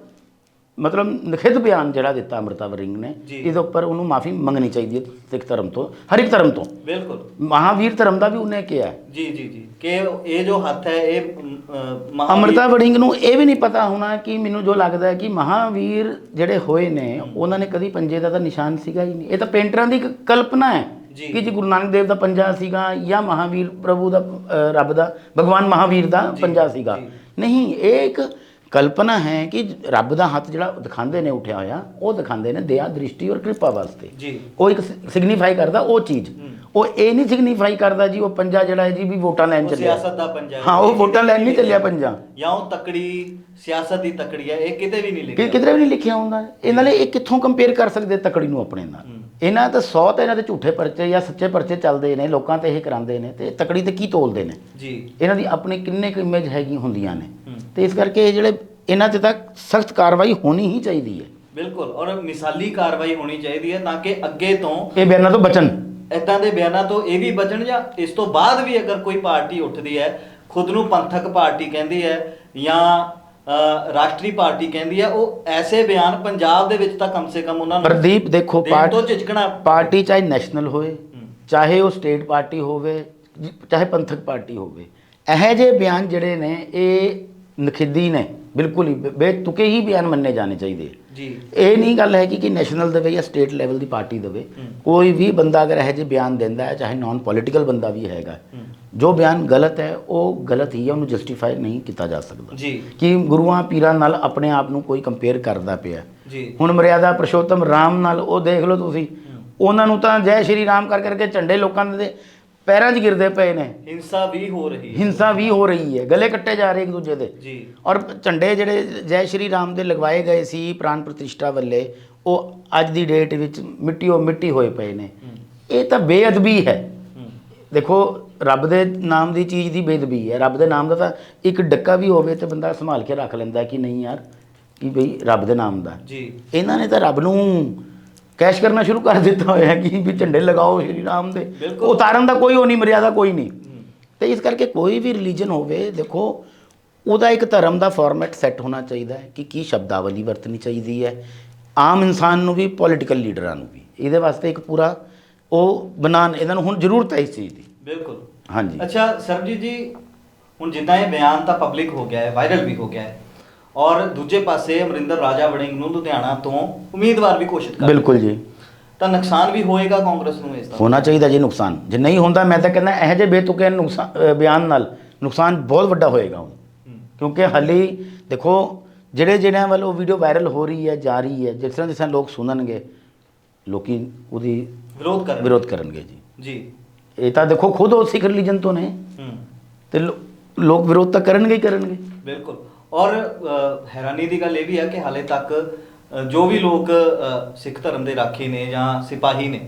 ਮਤਲਬ ਨਖਿੱਧ ਬਿਆਨ ਜਿਹੜਾ ਦਿੱਤਾ ਅੰਮ੍ਰਿਤਾ ਵਰਿੰਗ ਨੇ। ਇਹਦੇ ਉੱਪਰ ਉਹਨੂੰ ਮਾਫੀ ਮੰਗਣੀ ਚਾਹੀਦੀ ਹੈ ਸਿੱਖ ਧਰਮ ਤੋਂ ਹਰ ਇੱਕ ਧਰਮ ਤੋਂ ਬਿਲਕੁਲ ਮਹਾਵੀਰ ਧਰਮ ਦਾ ਵੀ ਉਹਨੇ ਕਿਹਾ। ਜੀ ਜੀ ਜੀ ਕਿ ਇਹ ਜੋ ਹੱਥ ਹੈ ਇਹ ਅਮ, ਅ, ਮਹਾਵੀਰ- ਅੰਮ੍ਰਿਤਾ ਵੜਿੰਗ ਨੂੰ ਇਹ ਵੀ ਨਹੀਂ ਪਤਾ ਹੋਣਾ ਕਿ ਮੈਨੂੰ ਜੋ ਲੱਗਦਾ ਹੈ ਕਿ ਮਹਾਵੀਰ ਜਿਹੜੇ ਹੋਏ ਨੇ ਉਹਨਾਂ ਨੇ ਕਦੀ ਪੰਜੇ ਦਾ ਤਾਂ ਨਿਸ਼ਾਨ ਸੀਗਾ ਹੀ ਨਹੀਂ ਇਹ ਤਾਂ ਪੇਂਟਰਾਂ ਦੀ ਇੱਕ ਕਲਪਨਾ ਹੈ। ਕਿ ਜੀ ਗੁਰੂ ਨਾਨਕ ਦੇਵ ਦਾ ਪੰਜਾ ਸੀਗਾ ਜਾਂ ਮਹਾਵੀਰ ਪ੍ਰਭੂ ਦਾ ਰੱਬ ਦਾ ਭਗਵਾਨ ਮਹਾਵੀਰ ਦਾ ਪੰਜਾ ਸੀਗਾ। ਨਹੀਂ ਇਹ ਇੱਕ ਕਲਪਨਾ ਹੈ ਕਿ ਰੱਬ ਦਾ ਹੱਥ ਜਿਹੜਾ ਦਿਖਾਉਂਦੇ ਨੇ ਉਠਿਆ ਹੋਇਆ ਉਹ ਦਿਖਾਉਂਦੇ ਨੇ ਦਇਆ ਦ੍ਰਿਸ਼ਟੀ ਔਰ ਕਿਰਪਾ ਵਾਸਤੇ। ਜੀ। ਉਹ ਇੱਕ ਸਿਗਨੀਫਾਈ ਕਰਦਾ ਉਹ ਚੀਜ਼। ਉਹ ਇਹ ਨਹੀਂ ਸਿਗਨੀਫਾਈ ਕਰਦਾ ਜੀ ਉਹ ਪੰਜਾ ਜਿਹੜਾ ਹੈ ਜੀ ਵੀ ਵੋਟਾਂ ਲੈਣ ਚੱਲਿਆ। ਸਿਆਸਤ ਦਾ ਪੰਜਾ ਹੈ। ਉਹ ਵੋਟਾਂ ਲੈਣ ਨਹੀਂ ਚੱਲਿਆ ਪੰਜਾ। ਜਾਂ ਉਹ ਤਕੜੀ ਸਿਆਸਤ ਦੀ ਤਕੜੀ ਹੈ ਇਹ ਕਿਤੇ ਵੀ ਨਹੀਂ ਲਿਖਿਆ। ਕਿਧਰੇ ਵੀ ਨਹੀਂ ਲਿਖਿਆ ਹੁੰਦਾ। ਇਹਨਾਂ ਲਈ ਇਹ ਕਿੱਥੋਂ ਕੰਪੇਅਰ ਕਰ ਸਕਦੇ ਤਕੜੀ ਨੂੰ ਆਪਣੇ ਨਾਲ। ਇਹਨਾਂ ਤਾਂ 100 ਤਾਂ ਇਹਨਾਂ ਦੇ ਝੂਠੇ ਪਰਚੇ ਜਾਂ ਸੱਚੇ ਪਰਚੇ ਚੱਲਦੇ ਨੇ ਲੋਕਾਂ ਤੇ ਇਹ ਕਰਾਉਂਦੇ ਨੇ ਤੇ ਤਕੜੀ ਤੇ ਕੀ ਤੋਲਦੇ ਨੇ? ਜੀ। ਇਹਨਾਂ ਦੀ ਆਪਣੀ ਕਿੰਨੇ ਕੁ ਇਮੇਜ ਹੈਗੀ ਹੁੰਦੀਆਂ ਨੇ। ਤੇ ਇਸ ਕਰਕੇ ਇਹ ਜਿਹੜੇ ਇਹਨਾਂ ਤੇ ਤਾਂ ਸਖਤ ਕਾਰਵਾਈ ਹੋਣੀ ਹੀ ਚਾਹੀਦੀ ਹੈ। ਬਿਲਕੁਲ ਔਰ ਮਿਸਾਲੀ ਕਾਰਵਾਈ ਹੋਣੀ ਚਾਹੀਦੀ ਹੈ ਤਾਂ ਕਿ ਅੱਗੇ ਤੋਂ ਇਹ ਬਿਆਨਾਂ ਤੋਂ ਬਚਣ। ਇਦਾਂ ਦੇ ਬਿਆਨਾਂ ਤੋਂ ਇਹ ਵੀ ਬਚਣ ਜਾਂ ਇਸ ਤੋਂ ਬਾਅਦ ਵੀ ਅਗਰ ਕੋਈ ਪਾਰਟੀ ਉੱਠਦੀ ਹੈ ਖੁਦ ਨੂੰ ਪੰਥਕ ਪਾਰਟੀ ਕਹਿੰਦੀ ਹੈ ਜਾਂ ਰਾਸ਼ਟਰੀ ਪਾਰਟੀ ਕਹਿੰਦੀ ਹੈ ਉਹ ਐਸੇ ਬਿਆਨ ਪੰਜਾਬ ਦੇ ਵਿੱਚ ਤਾਂ ਕਮ ਸੇ ਕਮ ਉਹਨਾਂ ਨੂੰ ਪ੍ਰਦੀਪ ਦੇਖੋ ਪਾਰਟੀ ਪਾਰਟੀ ਚਾਹੇ ਨੈਸ਼ਨਲ ਹੋਏ ਹੂੰ। ਚਾਹੇ ਉਹ ਸਟੇਟ ਪਾਰਟੀ ਹੋਵੇ ਚਾਹੇ ਪੰਥਕ ਪਾਰਟੀ ਹੋਵੇ। ਇਹੋ ਜਿਹੇ ਬਿਆਨ ਜਿਹੜੇ ਨੇ ਇਹ ਨਖਿੱਦੀ ਨੇ ਬਿਲਕੁਲ ਹੀ ਬੇ- ਬੇਤੁਕੇ ਹੀ ਬਿਆਨ ਮੰਨੇ ਜਾਣੇ ਚਾਹੀਦੇ ਜੀ। ਇਹ ਨਹੀਂ ਗੱਲ ਹੈ ਕਿ ਕਿ ਨੈਸ਼ਨਲ ਦੇਵੇ ਜਾਂ ਸਟੇਟ ਲੈਵਲ ਦੀ ਪਾਰਟੀ ਦੇਵੇ ਕੋਈ ਵੀ ਬੰਦਾ ਅਗਰ ਇਹੋ ਜਿਹੇ ਬਿਆਨ ਦਿੰਦਾ ਹੈ ਚਾਹੇ ਨਾਨ ਪੋਲੀਟੀਕਲ ਬੰਦਾ ਵੀ ਹੈਗਾ ਜੋ ਬਿਆਨ ਗਲਤ ਹੈ ਉਹ ਗਲਤ ਹੀ ਹੈ ਉਹਨੂੰ ਜਸਟੀਫਾਈ ਨਹੀਂ ਕੀਤਾ ਜਾ ਸਕਦਾ। ਜੀ। ਕਿ ਗੁਰੂਆਂ ਪੀਰਾਂ ਨਾਲ ਆਪਣੇ ਆਪ ਨੂੰ ਕੋਈ ਕੰਪੇਅਰ ਕਰਦਾ ਪਿਆ ਜੀ। ਹੁਣ ਮਰਿਆਦਾ ਪੁਰਸ਼ੋਤਮ ਰਾਮ ਨਾਲ ਉਹ ਦੇਖ ਲਓ ਤੁਸੀਂ ਉਹਨਾਂ ਨੂੰ ਤਾਂ ਜੈ ਸ਼੍ਰੀ ਰਾਮ ਕਰ ਕਰਕੇ ਝੰਡੇ ਲੋਕਾਂ ਦੇ ਪੈਰਾਂ 'ਚ ਗਿਰਦੇ ਪਏ ਨੇ। ਹਿੰਸਾ ਵੀ ਹੋ ਰਹੀ ਹੈ। ਹਿੰਸਾ ਵੀ ਹੋ ਰਹੀ ਹੈ। ਗਲੇ ਕੱਟੇ ਜਾ ਰਹੇ ਇੱਕ ਦੂਜੇ ਦੇ। ਜੀ। ਔਰ ਝੰਡੇ ਜਿਹੜੇ ਜੈ ਸ਼੍ਰੀ ਰਾਮ ਦੇ ਲਗਵਾਏ ਗਏ ਸੀ ਪ੍ਰਾਨ ਪ੍ਰਤਿਸ਼ਠਾ ਵੱਲੇ ਉਹ ਅੱਜ ਦੀ ਡੇਟ ਵਿੱਚ ਮਿੱਟੀਓ ਮਿੱਟੀ ਹੋਏ ਪਏ ਨੇ। ਇਹ ਤਾਂ ਬੇਅਦਬੀ ਹੈ। ਦੇਖੋ ਰੱਬ ਦੇ ਨਾਮ ਦੀ ਚੀਜ਼ ਦੀ ਬੇਅਦਬੀ ਹੈ। ਰੱਬ ਦੇ ਨਾਮ ਦਾ ਤਾਂ ਇੱਕ ਡੱਕਾ ਵੀ ਹੋਵੇ ਤੇ ਬੰਦਾ ਸੰਭਾਲ ਕੇ ਰੱਖ ਲੈਂਦਾ ਕਿ ਨਹੀਂ ਯਾਰ ਕਿ ਬਈ ਰੱਬ ਦੇ ਨਾਮ ਦਾ। ਜੀ। ਇਹਨਾਂ ਨੇ ਤਾਂ ਰੱਬ ਨੂੰ ਕੈਸ਼ ਕਰਨਾ ਸ਼ੁਰੂ ਕਰ ਦਿੱਤਾ ਹੋਇਆ ਹੈ ਕਿ ਵੀ ਝੰਡੇ ਲਗਾਓ ਸ਼੍ਰੀ ਰਾਮ ਦੇ। ਉਤਾਰਨ ਦਾ ਕੋਈ ਉਹ ਨਹੀਂ ਮਰਿਆਦਾ ਕੋਈ ਨਹੀਂ। ਤੇ ਇਸ ਕਰਕੇ ਕੋਈ ਵੀ ਰਿਲੀਜਨ ਹੋਵੇ ਦੇਖੋ ਉਹਦਾ ਇੱਕ ਧਰਮ ਦਾ ਫਾਰਮੈਟ ਸੈੱਟ ਹੋਣਾ ਚਾਹੀਦਾ ਹੈ ਕਿ ਕੀ ਸ਼ਬਦਾਵਲੀ ਵਰਤਣੀ ਚਾਹੀਦੀ ਹੈ। ਆਮ ਇਨਸਾਨ ਨੂੰ ਵੀ ਪੋਲੀਟੀਕਲ ਲੀਡਰਾਂ ਨੂੰ ਵੀ। ਇਹਦੇ ਵਾਸਤੇ ਇੱਕ ਪੂਰਾ ਉਹ ਬਣਾਉਣ ਇਹਨਾਂ ਨੂੰ ਹੁਣ ਜ਼ਰੂਰਤ ਹੈ ਇਸ ਚੀਜ਼ ਦੀ। ਬਿਲਕੁਲ। ਹਾਂਜੀ। ਅੱਛਾ ਸਰਬਜੀਤ ਜੀ ਹੁਣ ਜਿੱਦਾਂ ਇਹ ਬਿਆਨ ਤਾਂ ਪਬਲਿਕ ਹੋ ਗਿਆ ਹੈ ਵਾਇਰਲ ਵੀ ਹੋ ਗਿਆ ਹੈ। ਔਰ ਦੂਜੇ ਪਾਸੇ ਅਮਰਿੰਦਰ ਰਾਜਾ ਵੜਿੰਗ ਨੂੰ ਲੁਧਿਆਣਾ ਤੋਂ ਉਮੀਦਵਾਰ ਵੀ ਘੋਸ਼ਿਤ ਕਰ ਬਿਲਕੁਲ ਜੀ। ਤਾਂ ਨੁਕਸਾਨ ਵੀ ਹੋਏਗਾ ਕਾਂਗਰਸ ਨੂੰ ਇਸ ਦਾ? ਹੋਣਾ ਚਾਹੀਦਾ ਜੀ ਨੁਕਸਾਨ। ਜੇ ਨਹੀਂ ਹੁੰਦਾ ਮੈਂ ਤਾਂ ਕਹਿੰਦਾ ਇਹੋ ਜਿਹੇ ਬੇਤੁਕੇ ਨੁਕਸਾਨ ਬਿਆਨ ਨਾਲ ਨੁਕਸਾਨ ਬਹੁਤ ਵੱਡਾ ਹੋਏਗਾ ਹੁਣ। ਹੂੰ। ਕਿਉਂਕਿ ਹਾਲੇ ਦੇਖੋ ਜਿਹੜੇ ਜਿਹੜਿਆਂ ਵੱਲ ਉਹ ਵੀਡੀਓ ਵਾਇਰਲ ਹੋ ਰਹੀ ਹੈ ਜਾ ਰਹੀ ਹੈ ਜਿਸ ਤਰ੍ਹਾਂ ਜਿਸ ਤਰ੍ਹਾਂ ਲੋਕ ਸੁਣਨਗੇ ਲੋਕੀ ਉਹਦੀ ਵਿਰੋਧ ਕਰ ਵਿਰੋਧ ਕਰਨਗੇ ਜੀ। ਜੀ। ਇਹ ਤਾਂ ਦੇਖੋ ਖੁਦ ਉਹ ਸਿੱਖ ਰਿਲੀਜਨ ਤੋਂ ਨੇ। ਹੂੰ। ਤੇ ਲੋਕ ਵਿਰੋਧ ਤਾਂ ਕਰਨਗੇ ਹੀ ਕਰਨਗੇ। ਬਿਲਕੁਲ। ਔਰ ਹੈਰਾਨੀ ਦੀ ਗੱਲ ਇਹ ਵੀ ਹੈ ਕਿ ਹਾਲੇ ਤੱਕ ਜੋ ਵੀ ਲੋਕ ਸਿੱਖ ਧਰਮ ਦੇ ਰਾਖੀ ਨੇ ਜਾਂ ਸਿਪਾਹੀ ਨੇ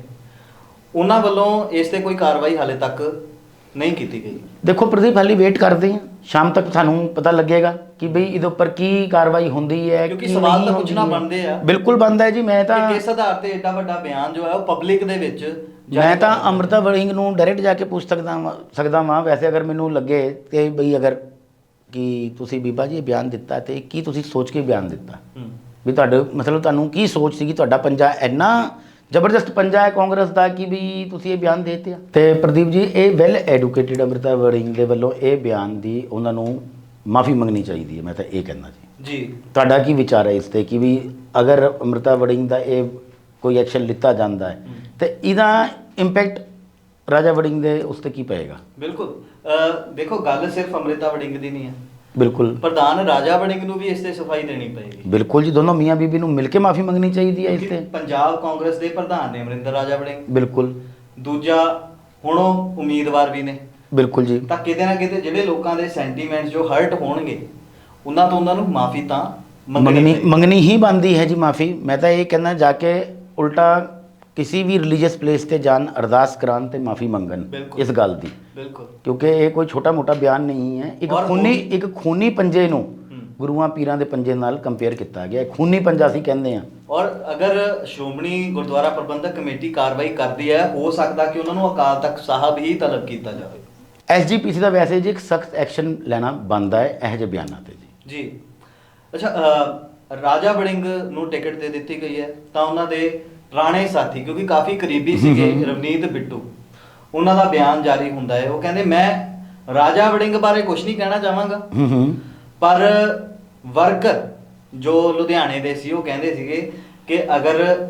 ਉਹਨਾਂ ਵੱਲੋਂ ਇਸ ਤੇ ਕੋਈ ਕਾਰਵਾਈ ਹਾਲੇ ਤੱਕ ਨਹੀਂ ਕੀਤੀ ਗਈ ਦੇਖੋ ਪ੍ਰਦੀਪ ਹਾਲੀ ਵੇਟ ਕਰਦੇ ਹਾਂ ਸ਼ਾਮ ਤੱਕ ਸਾਨੂੰ ਪਤਾ ਲੱਗੇਗਾ ਕਿ ਬਈ ਇਹਦੇ ਉੱਪਰ ਕੀ ਕਾਰਵਾਈ ਹੁੰਦੀ ਹੈ ਕਿਉਂਕਿ ਕੀ ਸਵਾਲ ਤਾਂ ਪੁੱਛਣਾ। ਬਣਦੇ ਆ। ਬਿਲਕੁਲ ਬਣਦਾ ਹੈ ਜੀ ਮੈਂ ਤਾਂ ਕਿ ਕਿਸ ਆਧਾਰ ਤੇ ਏਡਾ ਵੱਡਾ ਬਿਆਨ ਜੋ ਹੈ ਉਹ ਪਬਲਿਕ ਦੇ ਵਿੱਚ ਮੈਂ ਤਾਂ ਅੰਮ੍ਰਿਤਾ ਵੜਿੰਗ ਨੂੰ ਡਾਇਰੈਕਟ ਜਾ ਕੇ ਪੁੱਛ ਸਕਦਾ ਸਕਦਾ ਵਾਂ ਵੈਸੇ ਅਗਰ ਮੈਨੂੰ ਲੱਗੇ ਤੇ ਬਈ ਅਗਰ ਕਿ ਤੁਸੀਂ ਬੀਬਾ ਜੀ ਇਹ ਬਿਆਨ ਦਿੱਤਾ ਤੇ ਕੀ ਤੁਸੀਂ ਸੋਚ ਕੇ ਬਿਆਨ ਦਿੱਤਾ? ਵੀ ਤੁਹਾਡੇ ਮਤਲਬ ਤੁਹਾਨੂੰ ਕੀ ਸੋਚ ਸੀਗੀ? ਤੁਹਾਡਾ ਪੰਜਾ ਇੰਨਾ ਜ਼ਬਰਦਸਤ ਪੰਜਾ ਹੈ ਕਾਂਗਰਸ ਦਾ ਕਿ ਵੀ ਤੁਸੀਂ ਇਹ ਬਿਆਨ ਦੇ ਦਿੱਤੇ? ਤੇ ਪ੍ਰਦੀਪ ਜੀ ਇਹ ਵੈਲ ਐਡੂਕੇਟਿਡ ਅੰਮ੍ਰਿਤਾ ਵੜਿੰਗ ਦੇ ਵੱਲੋਂ ਇਹ ਬਿਆਨ ਦੀ ਉਹਨਾਂ ਨੂੰ ਮਾਫੀ ਮੰਗਣੀ ਚਾਹੀਦੀ ਹੈ ਮੈਂ ਤਾਂ ਇਹ ਕਹਿੰਦਾ ਜੀ। ਜੀ। ਤੁਹਾਡਾ ਕੀ ਵਿਚਾਰ ਹੈ ਇਸ ਤੇ ਕਿ ਵੀ ਅਗਰ ਅੰਮ੍ਰਿਤਾ ਵੜਿੰਗ ਦਾ ਇਹ ਕੋਈ ਐਕਸ਼ਨ ਲਿੱਤਾ ਜਾਂਦਾ ਹੈ ਤੇ ਇਹਦਾ ਇੰਪੈਕਟ ਰਾਜਾ ਵੜਿੰਗ ਦੇ ਉਸ ਤੇ ਕੀ ਪਏਗਾ? ਬਿਲਕੁਲ। ਅ, ਦੇਖੋ ਗੱਲ ਸਿਰਫ ਅੰਮ੍ਰਿਤਾ ਵੜਿੰਗ ਦੀ ਨਹੀਂ ਹੈ। ਬਿਲਕੁਲ। ਪ੍ਰਧਾਨ ਰਾਜਾ ਵੜਿੰਗ ਨੂੰ ਵੀ ਇਸ ਤੇ ਸਫ਼ਾਈ ਦੇਣੀ ਪਏਗੀ। ਬਿਲਕੁਲ ਜੀ ਦੋਨੋਂ ਮੀਆਂ ਬੀਬੀ ਨੂੰ ਮਿਲ ਕੇ ਮਾਫੀ ਮੰਗਣੀ ਚਾਹੀਦੀ ਹੈ ਇਸ ਤੇ। ਪੰਜਾਬ ਕਾਂਗਰਸ ਦੇ ਪ੍ਰਧਾਨ ਨੇ ਅਮਰਿੰਦਰ ਰਾਜਾ ਵੜਿੰਗ। ਬਿਲਕੁਲ। ਦੂਜਾ ਹੁਣ ਉਹ ਉਮੀਦਵਾਰ ਵੀ ਨੇ। ਬਿਲਕੁਲ ਜੀ। ਤਾਂ ਕਿਤੇ ਨਾ ਕਿਤੇ ਜਿਹੜੇ ਲੋਕਾਂ ਦੇ ਸੈਂਟੀਮੈਂਟਸ ਜੋ ਹਰਟ ਹੋਣਗੇ ਉਹਨਾਂ ਤੋਂ ਉਹਨਾਂ ਨੂੰ ਮਾਫੀ ਤਾਂ ਮੰਗਣੀ ਮੰਗਣੀ ਹੀ ਬਣਦੀ ਹੈ ਜੀ ਮਾਫੀ। ਮੈਂ ਤਾਂ ਇਹ ਕਹਿੰਦਾ ਜਾ ਕੇ ਉਲਟਾ ਕਿਸੇ ਵੀ ਰਿਲੀਜੀਅਸ ਪਲੇਸ ਤੇ ਜਾਣ ਅਰਦਾਸ ਕਰਾਉਣ ਤੇ ਮਾਫੀ ਮੰਗਣ ਬਿਲਕੁਲ। ਇਸ ਗੱਲ ਦੀ। ਬਿਲਕੁਲ। ਕਿਉਂਕਿ ਇਹ ਕੋਈ ਛੋਟਾ ਮੋਟਾ ਬਿਆਨ ਨਹੀਂ ਹੈ। ਇੱਕ ਔਰ ਖੂਨੀ ਇੱਕ ਖੂਨੀ ਪੰਜੇ ਨੂੰ। ਗੁਰੂਆਂ ਪੀਰਾਂ ਦੇ ਪੰਜੇ ਨਾਲ ਕੰਪੇਅਰ ਕੀਤਾ ਗਿਆ। ਹੈ। ਖੂਨੀ ਪੰਜਾ ਅਸੀਂ ਕਹਿੰਦੇ ਆ ਔਰ ਅਗਰ ਸ਼੍ਰੋਮਣੀ ਗੁਰਦੁਆਰਾ ਪ੍ਰਬੰਧਕ ਕਮੇਟੀ ਕਾਰਵਾਈ ਕਰਦੀ ਹੈ ਹੋ ਸਕਦਾ ਕਿ ਉਹਨਾਂ ਨੂੰ ਅਕਾਲ ਤਖਤ ਸਾਹਿਬ ਹੀ ਤਲਬ ਕੀਤਾ ਜਾਵੇ। ਐਸਜੀਪੀਸੀ ਦਾ ਵੈਸੇ ਜੀ ਇੱਕ ਸਖਤ ਐਕਸ਼ਨ ਲੈਣਾ ਬਣਦਾ ਹੈ ਇਹੋ ਜਿਹੇ ਬਿਆਨਾਂ ਤੇ ਜੀ। ਜੀ। ਅੱਛਾ ਅ, ਰਾਜਾ ਵੜਿੰਗ ਨੂੰ ਟਿਕਟ ਦੇ ਦਿੱਤੀ ਗਈ ਹੈ ਤਾਂ ਉਹਨਾਂ ਦੇ ਪੁਰਾਣੇ ਸਾਥੀ ਕਿਉਂਕਿ ਕਾਫੀ ਕਰੀਬੀ ਸੀਗੇ ਰਵਨੀਤ ਬਿੱਟੂ। ਉਹਨਾਂ ਦਾ ਬਿਆਨ ਜਾਰੀ ਹੁੰਦਾ ਹੈ। ਉਹ ਕਹਿੰਦੇ ਮੈਂ ਰਾਜਾ ਵੜਿੰਗ ਬਾਰੇ ਕੁਝ ਨਹੀਂ ਕਹਿਣਾ ਚਾਹਾਂਗਾ। ਹੂੰ ਹੂੰ ਪਰ ਵਰਕਰ ਜੋ ਲੁਧਿਆਣੇ ਦੇ ਸੀ ਉਹ ਕਹਿੰਦੇ ਸੀਗੇ ਕਿ ਅਗਰ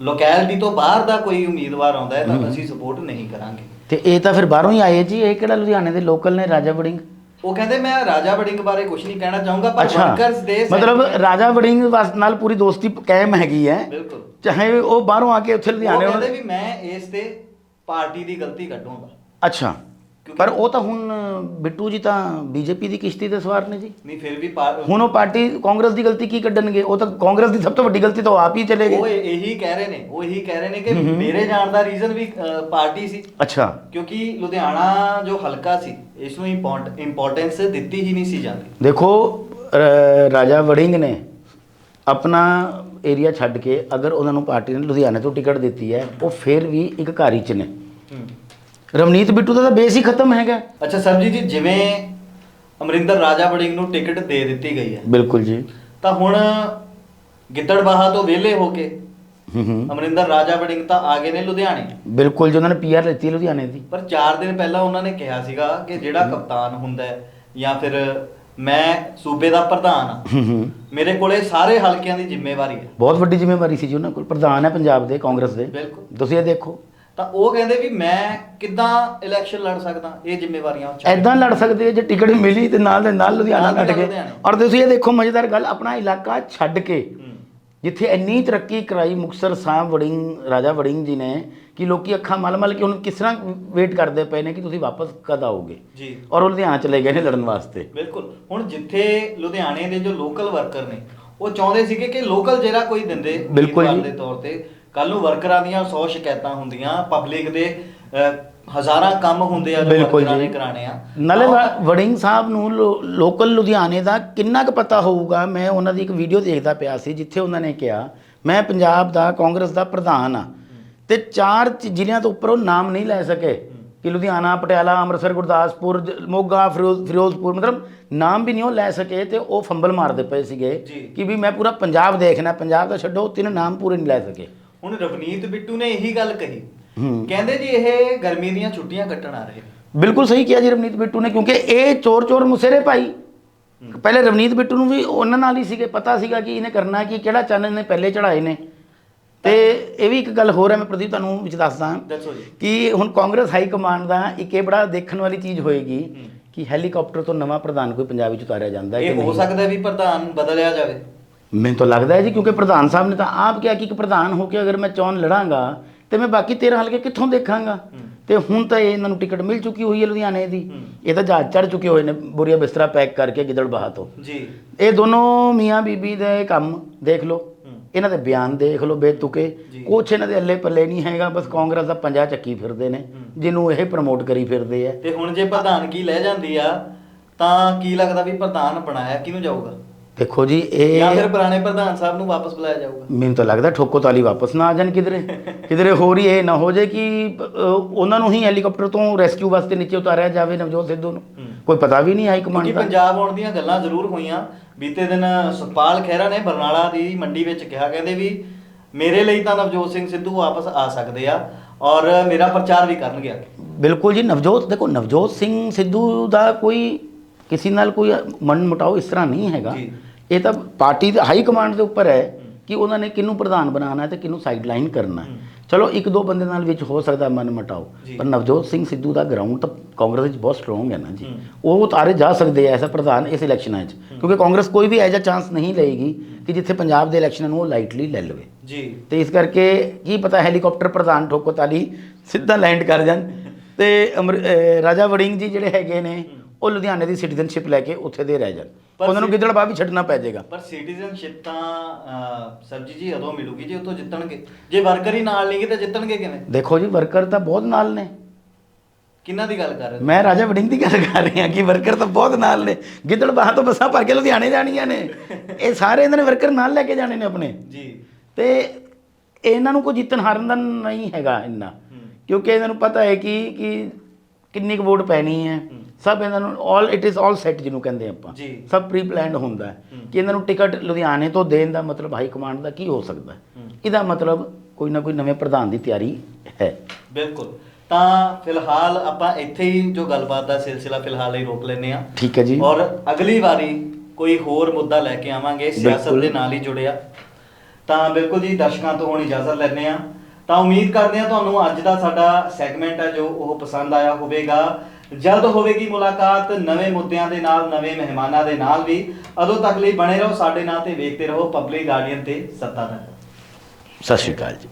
ਲੋਕੈਲਿਟੀ ਤੋਂ ਬਾਹਰ ਦਾ ਕੋਈ ਉਮੀਦਵਾਰ ਆਉਂਦਾ ਹੈ ਤਾਂ। ਅਸੀਂ ਸਪੋਰਟ ਨਹੀਂ ਕਰਾਂਗੇ। ਤੇ ਇਹ ਤਾਂ ਫਿਰ ਬਾਹਰੋਂ ਹੀ ਆਏ ਜੀ ਇਹ ਕਿਹੜਾ ਲੁਧਿਆਣੇ ਦੇ ਲੋਕਲ ਨੇ ਰਾਜਾ ਵੜਿੰਗ? ਉਹ ਕਹਿੰਦੇ ਮੈਂ ਰਾਜਾ ਵੜਿੰਗ ਬਾਰੇ ਕੁਝ ਨਹੀਂ ਕਹਿਣਾ ਚਾਹੂੰਗਾ ਪਰ ਵਰਕਰਸ ਦੇ ਮਤਲਬ ਰਾਜਾ ਵੜਿੰਗ ਨਾਲ ਪੂਰੀ ਦੋਸਤੀ ਕਾਇਮ ਹੈਗੀ ਹੈ। ਬਿਲਕੁਲ। ਚਾਹੇ ਉਹ ਬਾਹਰੋਂ ਆ ਕੇ ਉੱਥੇ ਉਹ ਲੁਧਿਆਣੇ ਕਹਿੰਦੇ ਉਹਨਾਂ ਵੀ ਮੈਂ ਇਸ ਤੇ ਪਾਰਟੀ ਦੀ ਗਲਤੀ ਕੱਢੂੰਗਾ। ਅੱਛਾ। ਪਰ ਉਹ ਤਾਂ ਹੁਣ ਬਿੱਟੂ ਜੀ ਤਾਂ ਬੀਜੇਪੀ ਦੀ ਕਿਸ਼ਤੀ ਤੇ ਸਵਾਰ ਨੇ ਜੀ। ਨਹੀਂ ਫਿਰ ਵੀ ਹੁਣ ਉਹ ਪਾਰਟੀ ਕਾਂਗਰਸ ਦੀ ਗਲਤੀ ਕੀ ਕੱਢਣਗੇ? ਉਹ ਤਾਂ ਕਾਂਗਰਸ ਦੀ ਸਭ ਤੋਂ ਵੱਡੀ ਗਲਤੀ ਤਾਂ ਉਹ ਆਪ ਹੀ ਚਲੇ ਉਹ ਗਏ ਇਹ- ਇਹੀ ਕਹਿ ਰਹੇ ਨੇ। ਉਹ ਇਹੀ ਕਹਿ ਰਹੇ ਨੇ ਕਿ। ਮੇਰੇ ਜਾਣ ਦਾ ਰੀਜ਼ਨ ਵੀ ਪਾਰਟੀ ਸੀ। ਅੱਛਾ। ਕਿਉਂਕਿ ਲੁਧਿਆਣਾ ਜੋ ਹਲਕਾ ਸੀ ਇਸ ਨੂੰ ਇੰਪੋਰਟੈਂਸ ਦਿੱਤੀ ਹੀ ਨਹੀਂ ਸੀ ਜਾਂਦੀ। ਦੇਖੋ ਰਾਜਾ ਵੜਿੰਗ ਨੇ ਆਪਣਾ ਏਰੀਆ ਛੱਡ ਕੇ ਅਗਰ ਉਹਨਾਂ ਨੂੰ ਪਾਰਟੀ ਨੇ ਲੁਧਿਆਣੇ ਤੋਂ ਟਿਕਟ ਦਿੱਤੀ ਹੈ ਉਹ ਫਿਰ ਵੀ ਇੱਕ ਘਰ ਚ ਨੇ। ਰਵਨੀਤ ਬਿੱਟੂ ਦਾ ਤਾਂ ਬੇਸ ਹੀ ਖਤਮ ਹੈਗਾ। ਅੱਛਾ ਸਰਜੀ ਜੀ ਜਿਵੇਂ ਅਮਰਿੰਦਰ ਰਾਜਾ ਵੜਿੰਗ ਨੂੰ ਟਿਕਟ ਦੇ ਦਿੱਤੀ ਗਈ ਹੈ। ਬਿਲਕੁਲ ਜੀ। ਤਾਂ ਹੁਣ ਗਿੱਦੜਬਾਹਾ ਤੋਂ ਵਿਹਲੇ ਹੋ ਕੇ ਅਮਰਿੰਦਰ ਰਾਜਾ ਵੜਿੰਗ ਤਾਂ ਆ ਗਏ ਨੇ ਲੁਧਿਆਣੇ। ਬਿਲਕੁਲ ਜੀ ਉਹਨਾਂ ਨੇ ਪੀਆਰ ਲਿੱਤੀ ਲੁਧਿਆਣੇ ਦੀ। ਪਰ 4 ਦਿਨ ਪਹਿਲਾਂ ਉਹਨਾਂ ਨੇ ਕਿਹਾ ਸੀਗਾ ਕਿ ਜਿਹੜਾ ਕਪਤਾਨ ਹੁੰਦਾ ਹੈ ਜਾਂ ਫਿਰ ਮੈਂ ਸੂਬੇ ਦਾ ਪ੍ਰਧਾਨ ਹੂੰ। ਮੇਰੇ ਕੋਲੇ ਸਾਰੇ ਹਲਕਿਆਂ ਦੀ ਜ਼ਿੰਮੇਵਾਰੀ ਹੈ। ਬਹੁਤ ਵੱਡੀ ਜ਼ਿੰਮੇਵਾਰੀ ਸੀ ਜੀ ਉਹਨਾਂ ਕੋਲ ਪ੍ਰਧਾਨ ਹੈ ਪੰਜਾਬ ਦੇ ਕਾਂਗਰਸ ਦੇ। ਬਿਲਕੁਲ। ਤੁਸੀਂ ਇਹ ਦੇਖੋ। ਤਾਂ ਉਹ ਕਹਿੰਦੇ ਵੀ ਮੈਂ ਕਿੱਦਾਂ ਇਲੈਕਸ਼ਨ ਲੜ ਸਕਦਾ ਇਹ ਜ਼ਿੰਮੇਵਾਰੀਆਂ ਉਹ ਐਦਾਂ ਲੜ ਸਕਦੇ ਆ ਜੇ ਟਿਕਟ ਮਿਲੀ ਤੇ ਨਾਲ ਦੇ ਨਾਲ ਲੁਧਿਆਣਾ ਨਾਲ ਲੜ ਗਏ। ਲੁਧਿਆਣਾ। ਔਰ ਤੁਸੀਂ ਇਹ ਦੇਖੋ ਮਜ਼ੇਦਾਰ ਗੱਲ ਆਪਣਾ ਇਲਾਕਾ ਛੱਡ ਕੇ। ਜਿੱਥੇ ਇੰਨੀ ਤਰੱਕੀ ਕਰਾਈ ਮੁਕਤਸਰ ਸਾਹਿਬ ਵੜਿੰਗ ਰਾਜਾ ਵੜਿੰਗ ਜੀ ਨੇ ਕਿ ਲੋਕੀ ਅੱਖਾਂ ਮਲ ਮਲ ਕੇ ਹੁਣ ਕਿਸ ਤਰ੍ਹਾਂ ਵੇਟ ਕਰਦੇ ਪਏ ਨੇ ਕਿ ਤੁਸੀਂ ਵਾਪਸ ਕਦ ਆਓਗੇ? ਜੀ। ਔਰ ਉਹ ਲੁਧਿਆਣਾ ਚਲੇ ਗਏ ਨੇ ਲੜਨ ਵਾਸਤੇ। ਬਿਲਕੁਲ। ਹੁਣ ਜਿੱਥੇ ਲੁਧਿਆਣੇ ਦੇ ਜੋ ਲੋਕਲ ਵਰਕਰ ਨੇ ਉਹ ਚਾਹੁੰਦੇ ਸੀਗੇ ਕਿ ਲੋਕਲ ਜਿਹੜਾ ਕੋਈ ਦਿੰਦੇ ਬਿਲਕੁਲ ਦੇ ਤੌਰ ਤੇ ਕੱਲ ਨੂੰ ਵਰਕਰਾਂ ਦੀਆਂ 100 ਸ਼ਿਕਾਇਤਾਂ ਹੁੰਦੀਆਂ ਪਬਲਿਕ ਦੇ ਹਜ਼ਾਰਾਂ ਕੰਮ ਹੁੰਦੇ ਆ ਜੋ ਬਿਲਕੁਲ ਕਰਾਣੇ ਆ। ਨਾਲੇ ਤਾਂ ਵ- ਵੜਿੰਗ ਸਾਹਿਬ ਨੂੰ ਲੋ- ਲੋਕਲ ਲੁਧਿਆਣੇ ਦਾ ਕਿੰਨਾ ਕੁ ਪਤਾ ਹੋਊਗਾ ਮੈਂ ਉਹਨਾਂ ਦੀ ਇੱਕ ਵੀਡੀਓ ਦੇਖਦਾ ਪਿਆ ਸੀ ਜਿੱਥੇ ਉਹਨਾਂ ਨੇ ਕਿਹਾ ਮੈਂ ਪੰਜਾਬ ਦਾ ਕਾਂਗਰਸ ਦਾ ਪ੍ਰਧਾਨ ਆ। ਤੇ ਚਾਰ ਚ- ਜ਼ਿਲ੍ਹਿਆਂ ਤੋਂ ਉੱਪਰ ਉਹ ਨਾਮ ਨਹੀਂ ਲੈ ਸਕੇ। ਕਿ ਲੁਧਿਆਣਾ ਪਟਿਆਲਾ ਅੰਮ੍ਰਿਤਸਰ ਗੁਰਦਾਸਪੁਰ ਜ- ਮੋਗਾ ਫਿਰੋਜ਼ ਫਿਰੋਜ਼ਪੁਰ ਮਤਲਬ ਨਾਮ ਵੀ ਨਹੀਂ ਉਹ ਲੈ ਸਕੇ ਤੇ ਉਹ ਫੰਬਲ ਮਾਰਦੇ ਪਏ ਸੀਗੇ ਜੀ। ਕਿ ਵੀ ਮੈਂ ਪੂਰਾ ਪੰਜਾਬ ਦੇਖਣਾ ਪੰਜਾਬ ਦਾ ਛੱਡੋ ਉਹ ਤਿੰਨ ਨਾਮ ਪੂਰੇ ਨਹੀਂ ਲੈ ਸਕੇ। ਹੁਣ ਰਵਨੀਤ ਬਿੱਟੂ ਨੇ ਇਹੀ ਗੱਲ ਕਹੀ। ਕਹਿੰਦੇ ਜੀ ਇਹ ਗਰਮੀ ਦੀਆਂ ਛੁੱਟੀਆਂ ਕੱਟਣ ਆ ਰਹੇ ਨੇ। ਬਿਲਕੁਲ ਸਹੀ ਕਿਹਾ ਜੀ ਰਵਨੀਤ ਬਿੱਟੂ ਨੇ ਕਿਉਂਕਿ ਇਹ ਚੋਰ ਚੋਰ ਮੁਸੇਰੇ ਭਾਈ। ਪਹਿਲੇ ਰਵਨੀਤ ਬਿੱਟੂ ਨੂੰ ਵੀ ਉਹਨਾਂ ਨਾਲ ਹੀ ਸੀਗੇ ਪਤਾ ਸੀਗਾ ਕਿ ਇਹਨੇ ਕਰਨਾ ਕੀ ਕਿਹੜਾ ਚੰਨ ਨੇ ਪਹਿਲੇ ਚੜਾਏ ਨੇ। ਤੇ ਇਹ ਵੀ ਇੱਕ ਗੱਲ ਹੋਰ ਹੈ ਮੈਂ ਪ੍ਰਦੀਪ ਤੁਹਾਨੂੰ ਵਿੱਚ ਦੱਸਦਾ। ਦੱਸੋ ਜੀ। ਕਿ ਹੁਣ ਕਾਂਗਰਸ ਹਾਈ ਕਮਾਂਡ ਦਾ ਇੱਕ ਇਹ ਬੜਾ ਦੇਖਣ ਵਾਲੀ ਚੀਜ਼ ਹੋਏਗੀ। ਕਿ ਹੈਲੀਕਾਪਟਰ ਤੋਂ ਨਵਾਂ ਪ੍ਰਧਾਨ ਕੋਈ ਪੰਜਾਬ ਵਿੱਚ ਉਤਾਰਿਆ ਜਾਂਦਾ ਹੈ ਇਹ ਹੋ ਸਕਦਾ ਵੀ ਪ੍ਰਧਾਨ ਬਦਲਿਆ ਜਾਵੇ। ਮੈਨੂੰ ਤਾਂ ਲੱਗਦਾ ਹੈ ਜੀ ਕਿਉਂਕਿ ਪ੍ਰਧਾਨ ਸਾਹਿਬ ਨੇ ਤਾਂ ਆਪ ਕਿਹਾ ਕਿ ਇੱਕ ਪ੍ਰਧਾਨ ਹੋ ਕੇ ਅਗਰ ਮੈਂ ਚੋਣ ਲੜਾਂਗਾ ਤੇ ਮੈਂ ਬਾਕੀ 13 ਹਲਕੇ ਕਿੱਥੋਂ ਦੇਖਾਂਗਾ। ਤੇ ਹੁਣ ਤਾਂ ਇਹ ਇਹਨਾਂ ਨੂੰ ਟਿਕਟ ਮਿਲ ਚੁੱਕੀ ਹੋਈ ਹੈ ਲੁਧਿਆਣੇ ਦੀ। ਇਹ ਤਾਂ ਜਹਾਜ਼ ਚੜ ਚੁੱਕੇ ਹੋਏ ਨੇ ਬੁਰੀਆ ਬਿਸਤਰਾ ਪੈਕ ਕਰਕੇ ਗਿੱਦੜਬਾਹਾ ਤੋਂ ਜੀ ਇਹ ਦੋਨੋਂ ਮੀਆਂ ਬੀਬੀ ਦੇ ਕੰਮ ਦੇਖ ਲਓ। ਇਹਨਾਂ ਦੇ ਬਿਆਨ ਦੇਖ ਲਓ ਬੇਤੁਕੇ। ਕੁਛ ਇਹਨਾਂ ਦੇ ਅੱਲੇ ਪੱਲੇ ਨਹੀਂ ਹੈਗਾ ਬਸ ਕਾਂਗਰਸ ਦਾ ਪੰਜਾ ਚੱਕੀ ਫਿਰਦੇ ਨੇ। ਜਿਹਨੂੰ ਇਹ ਪ੍ਰਮੋਟ ਕਰੀ ਫਿਰਦੇ ਆ ਤੇ ਹੁਣ ਜੇ ਪ੍ਰਧਾਨਗੀ ਲੈ ਜਾਂਦੀ ਆ ਤਾਂ ਕੀ ਲੱਗਦਾ ਵੀ ਪ੍ਰਧਾਨ ਬਣਾਇਆ ਕਿਹਨੂੰ ਜਾਊਗਾ ਦੇਖੋ ਜੀ ਜਾਂ ਫਿਰ ਇਹ ਪੁਰਾਣੇ ਪ੍ਰਧਾਨ ਸਾਹਿਬ ਨੂੰ ਵਾਪਸ ਬੁਲਾਇਆ ਜਾਊਗਾ। ਮੈਨੂੰ ਤਾਂ ਲੱਗਦਾ ਠੋਕੋ ਤਾਲੀ ਵਾਪਸ ਨਾ ਆ ਜਾਣ ਕਿਧਰੇ। ਕਿਧਰੇ ਹੋਰ ਹੀ ਇਹ ਨਾ ਹੋ ਜਾਏ ਕਿ ਉਹਨਾਂ ਨੂੰ ਹੀ ਹੈਲੀਕਾਪਟਰ ਤੋਂ ਰੈਸਕਿਊ ਵਾਸਤੇ ਨੀਚੇ ਉਤਾਰਿਆ ਜਾਵੇ ਨਵਜੋਤ ਸਿੱਧੂ ਨੂੰ। ਕੋਈ ਪਤਾ ਵੀ ਨਹੀਂ ਹਾਈ ਕਮਾਂਡ ਦਾ। ਪੰਜਾਬ ਆਉਣ ਦੀਆਂ ਗੱਲਾਂ ਜ਼ਰੂਰ ਹੋਈਆਂ। ਬੀਤੇ ਦਿਨ ਸੁਖਪਾਲ ਖਹਿਰਾ ਨੇ ਬਰਨਾਲਾ ਦੀ ਮੰਡੀ ਵਿੱਚ ਕਿਹਾ ਕਹਿੰਦੇ ਵੀ ਮੇਰੇ ਲਈ ਤਾਂ ਨਵਜੋਤ ਸਿੰਘ ਸਿੱਧੂ ਵਾਪਸ ਆ ਸਕਦੇ ਆ ਔਰ ਮੇਰਾ ਪ੍ਰਚਾਰ ਵੀ ਕਰਨਗੇ ਬਿਲਕੁਲ ਜੀ ਨਵਜੋਤ ਦੇਖੋ ਨਵਜੋਤ ਸਿੰਘ ਸਿੱਧੂ ਦਾ ਕੋਈ ਕਿਸੇ ਨਾਲ ਕੋਈ ਮਨ ਮੁਟਾਓ ਇਸ ਤਰ੍ਹਾਂ ਨਹੀਂ ਹੈਗਾ। ਜੀ। ਇਹ ਤਾਂ ਪਾਰਟੀ ਦੇ ਹਾਈ ਕਮਾਂਡ ਦੇ ਉੱਪਰ ਹੈ ਕਿ ਉਹਨਾਂ ਨੇ ਕਿਹਨੂੰ ਪ੍ਰਧਾਨ ਬਣਾਉਣਾ ਹੈ ਤੇ ਕਿਹਨੂੰ ਸਾਈਡਲਾਈਨ ਕਰਨਾ ਹੈ। ਚਲੋ ਇੱਕ ਦੋ ਬੰਦੇ ਨਾਲ ਵਿੱਚ ਹੋ ਸਕਦਾ ਮਨ ਮਟਾਓ। ਪਰ ਨਵਜੋਤ ਸਿੰਘ ਸਿੱਧੂ ਦਾ ਗਰਾਊਂਡ ਤਾਂ ਕਾਂਗਰਸ ਵਿੱਚ ਬਹੁਤ ਸਟਰੋਂਗ ਹੈ ਨਾ ਜੀ। ਉਹ ਉਤਾਰੇ ਜਾ ਸਕਦੇ ਆ ਐਸਾ ਪ੍ਰਧਾਨ ਇਸ ਇਲੈਕਸ਼ਨਾਂ 'ਚ ਕਿਉਂਕਿ ਕਾਂਗਰਸ ਕੋਈ ਵੀ ਐਜਾ ਚਾਂਸ ਨਹੀਂ ਲਏਗੀ ਕਿ ਜਿੱਥੇ ਪੰਜਾਬ ਦੇ ਇਲੈਕਸ਼ਨਾਂ ਨੂੰ ਉਹ ਲਾਈਟਲੀ ਲੈ ਲਵੇ। ਜੀ। ਤੇ ਇਸ ਕਰਕੇ ਕੀ ਪਤਾ ਹੈਲੀਕਾਪਟਰ ਪ੍ਰਧਾਨ ਠੋਕੋ ਤਾਲੀ ਸਿੱਧਾ ਲੈਂਡ ਕਰ ਜਾਣ। ਤੇ ਰਾਜਾ ਵੜਿੰਗ ਜੀ ਜਿਹੜੇ ਹੈਗੇ ਨੇ ਉਹ ਲੁਧਿਆਣੇ ਦੀ ਸਿਟੀਜ਼ਨਸ਼ਿਪ ਲੈ ਕੇ ਉੱਥੇ ਦੇ ਰਹਿ ਜਾਣ। ਉਹਨਾਂ ਨੂੰ ਗਿੱਦੜਬਾਹ ਵੀ ਛੱਡਣਾ ਪੈ ਜਾਏਗਾ। ਪਰ ਸਿਟੀਜ਼ਨਸ਼ਿਪ ਤਾਂ ਸਰਬਜੀਤ ਜੀ ਉਦੋਂ ਮਿਲੂਗੀ ਜੇ ਉਤੋਂ ਜਿੱਤਣਗੇ। ਜੇ ਵਰਕਰ ਹੀ ਨਾਲ ਨਹੀਂਗੇ ਤਾਂ ਜਿੱਤਣਗੇ ਕਿਵੇਂ? ਦੇਖੋ ਜੀ ਵਰਕਰ ਤਾਂ ਬਹੁਤ ਨਾਲ ਨੇ। ਕਿੰਨਾਂ ਦੀ ਗੱਲ ਕਰ ਰਹੇ ਮੈਂ ਰਾਜਾ ਵੜਿੰਗ ਦੀ ਗੱਲ ਕਰ ਰਿਹਾ ਕਿ ਵਰਕਰ ਤਾਂ ਬਹੁਤ ਨਾਲ ਨੇ। ਗਿੱਦੜਬਾਹ ਤੋਂ ਬੱਸਾਂ ਭਰ ਕੇ ਲੁਧਿਆਣੇ ਜਾਣੀਆਂ ਨੇ। ਇਹ ਸਾਰੇ ਇਹਨਾਂ ਨੇ ਵਰਕਰ ਨਾਲ ਲੈ ਕੇ ਜਾਣੇ ਨੇ ਆਪਣੇ। ਜੀ। ਤੇ ਇਹਨਾਂ ਨੂੰ ਕੋਈ ਜਿੱਤਣ ਹਾਰਨ ਦਾ ਨਹੀਂ ਹੈਗਾ ਇੰਨਾ। ਕਿਉਂਕਿ ਇਹਨਾਂ ਨੂੰ ਪਤਾ ਹੈ ਕਿ ਕਿ ਕਿੰਨੀ ਕੁ ਵੋਟ ਪੈਣੀ ਹੈ। ਸਭ ਇਹਨਾਂ ਨੂੰ all it is all set ਜਿਹਨੂੰ ਕਹਿੰਦੇ ਆਪਾਂ। ਸਭ ਪ੍ਰੀ ਪਲਾਨਡ ਹੁੰਦਾ ਹੈ। ਕਿ ਇਹਨਾਂ ਨੂੰ ਟਿਕਟ ਲੁਧਿਆਣੇ ਤੋਂ ਦੇਣ ਦਾ ਮਤਲਬ ਹਾਈ ਕਮਾਂਡ ਦਾ ਕੀ ਹੋ ਸਕਦਾ। ਇਹਦਾ ਮਤਲਬ ਕੋਈ ਨਾ ਕੋਈ ਨਵੇਂ ਪ੍ਰਧਾਨ ਦੀ ਤਿਆਰੀ ਹੈ। ਬਿਲਕੁਲ। ਤਾਂ ਫਿਲਹਾਲ ਆਪਾਂ ਇੱਥੇ ਹੀ ਜੋ ਗੱਲਬਾਤ ਦਾ ਸਿਲਸਿਲਾ ਫਿਲਹਾਲ ਹੀ ਰੋਕ ਲੈਨੇ ਆ ਠੀਕ ਹੈ ਜੀ। ਔਰ ਅਗਲੀ ਵਾਰੀ ਕੋਈ ਹੋਰ ਮੁੱਦਾ ਲੈ ਕੇ ਆਵਾਂਗੇ ਸਿਆਸਤ। ਦੇ ਨਾਲ ਹੀ ਜੁੜਿਆ। ਤਾਂ ਬਿਲਕੁਲ ਜੀ ਦਰਸ਼ਕਾਂ ਤੋਂ ਹੁਣ ਇਜਾਜ਼ਤ ਲੈਂਦੇ ਆ ਤਾਂ ਉਮੀਦ ਕਰਦੇ ਹਾਂ ਤੁਹਾਨੂੰ ਅੱਜ ਦਾ ਸਾਡਾ ਸੈਗਮੈਂਟ ਹੈ ਜੋ ਉਹ ਪਸੰਦ ਆਇਆ ਹੋਵੇਗਾ। ਜਲਦ ਹੋਵੇਗੀ ਮੁਲਾਕਾਤ, ਨਵੇਂ ਮੁੱਦਿਆਂ ਦੇ ਨਾਲ, ਨਵੇਂ ਮਹਿਮਾਨਾਂ ਦੇ ਨਾਲ ਵੀ। ਅਦੋਂ ਤੱਕ ਲਈ ਬਣੇ ਰਹੋ, ਸਾਡੇ ਨਾਲ ਤੇ ਵੇਖਦੇ ਰਹੋ ਪਬਲਿਕ ਗਾਰਡੀਅਨ ਤੇ ਸੱਤਾ ਤੱਕ। ਸਤਿ ਸ਼੍ਰੀ ਅਕਾਲ ਜੀ।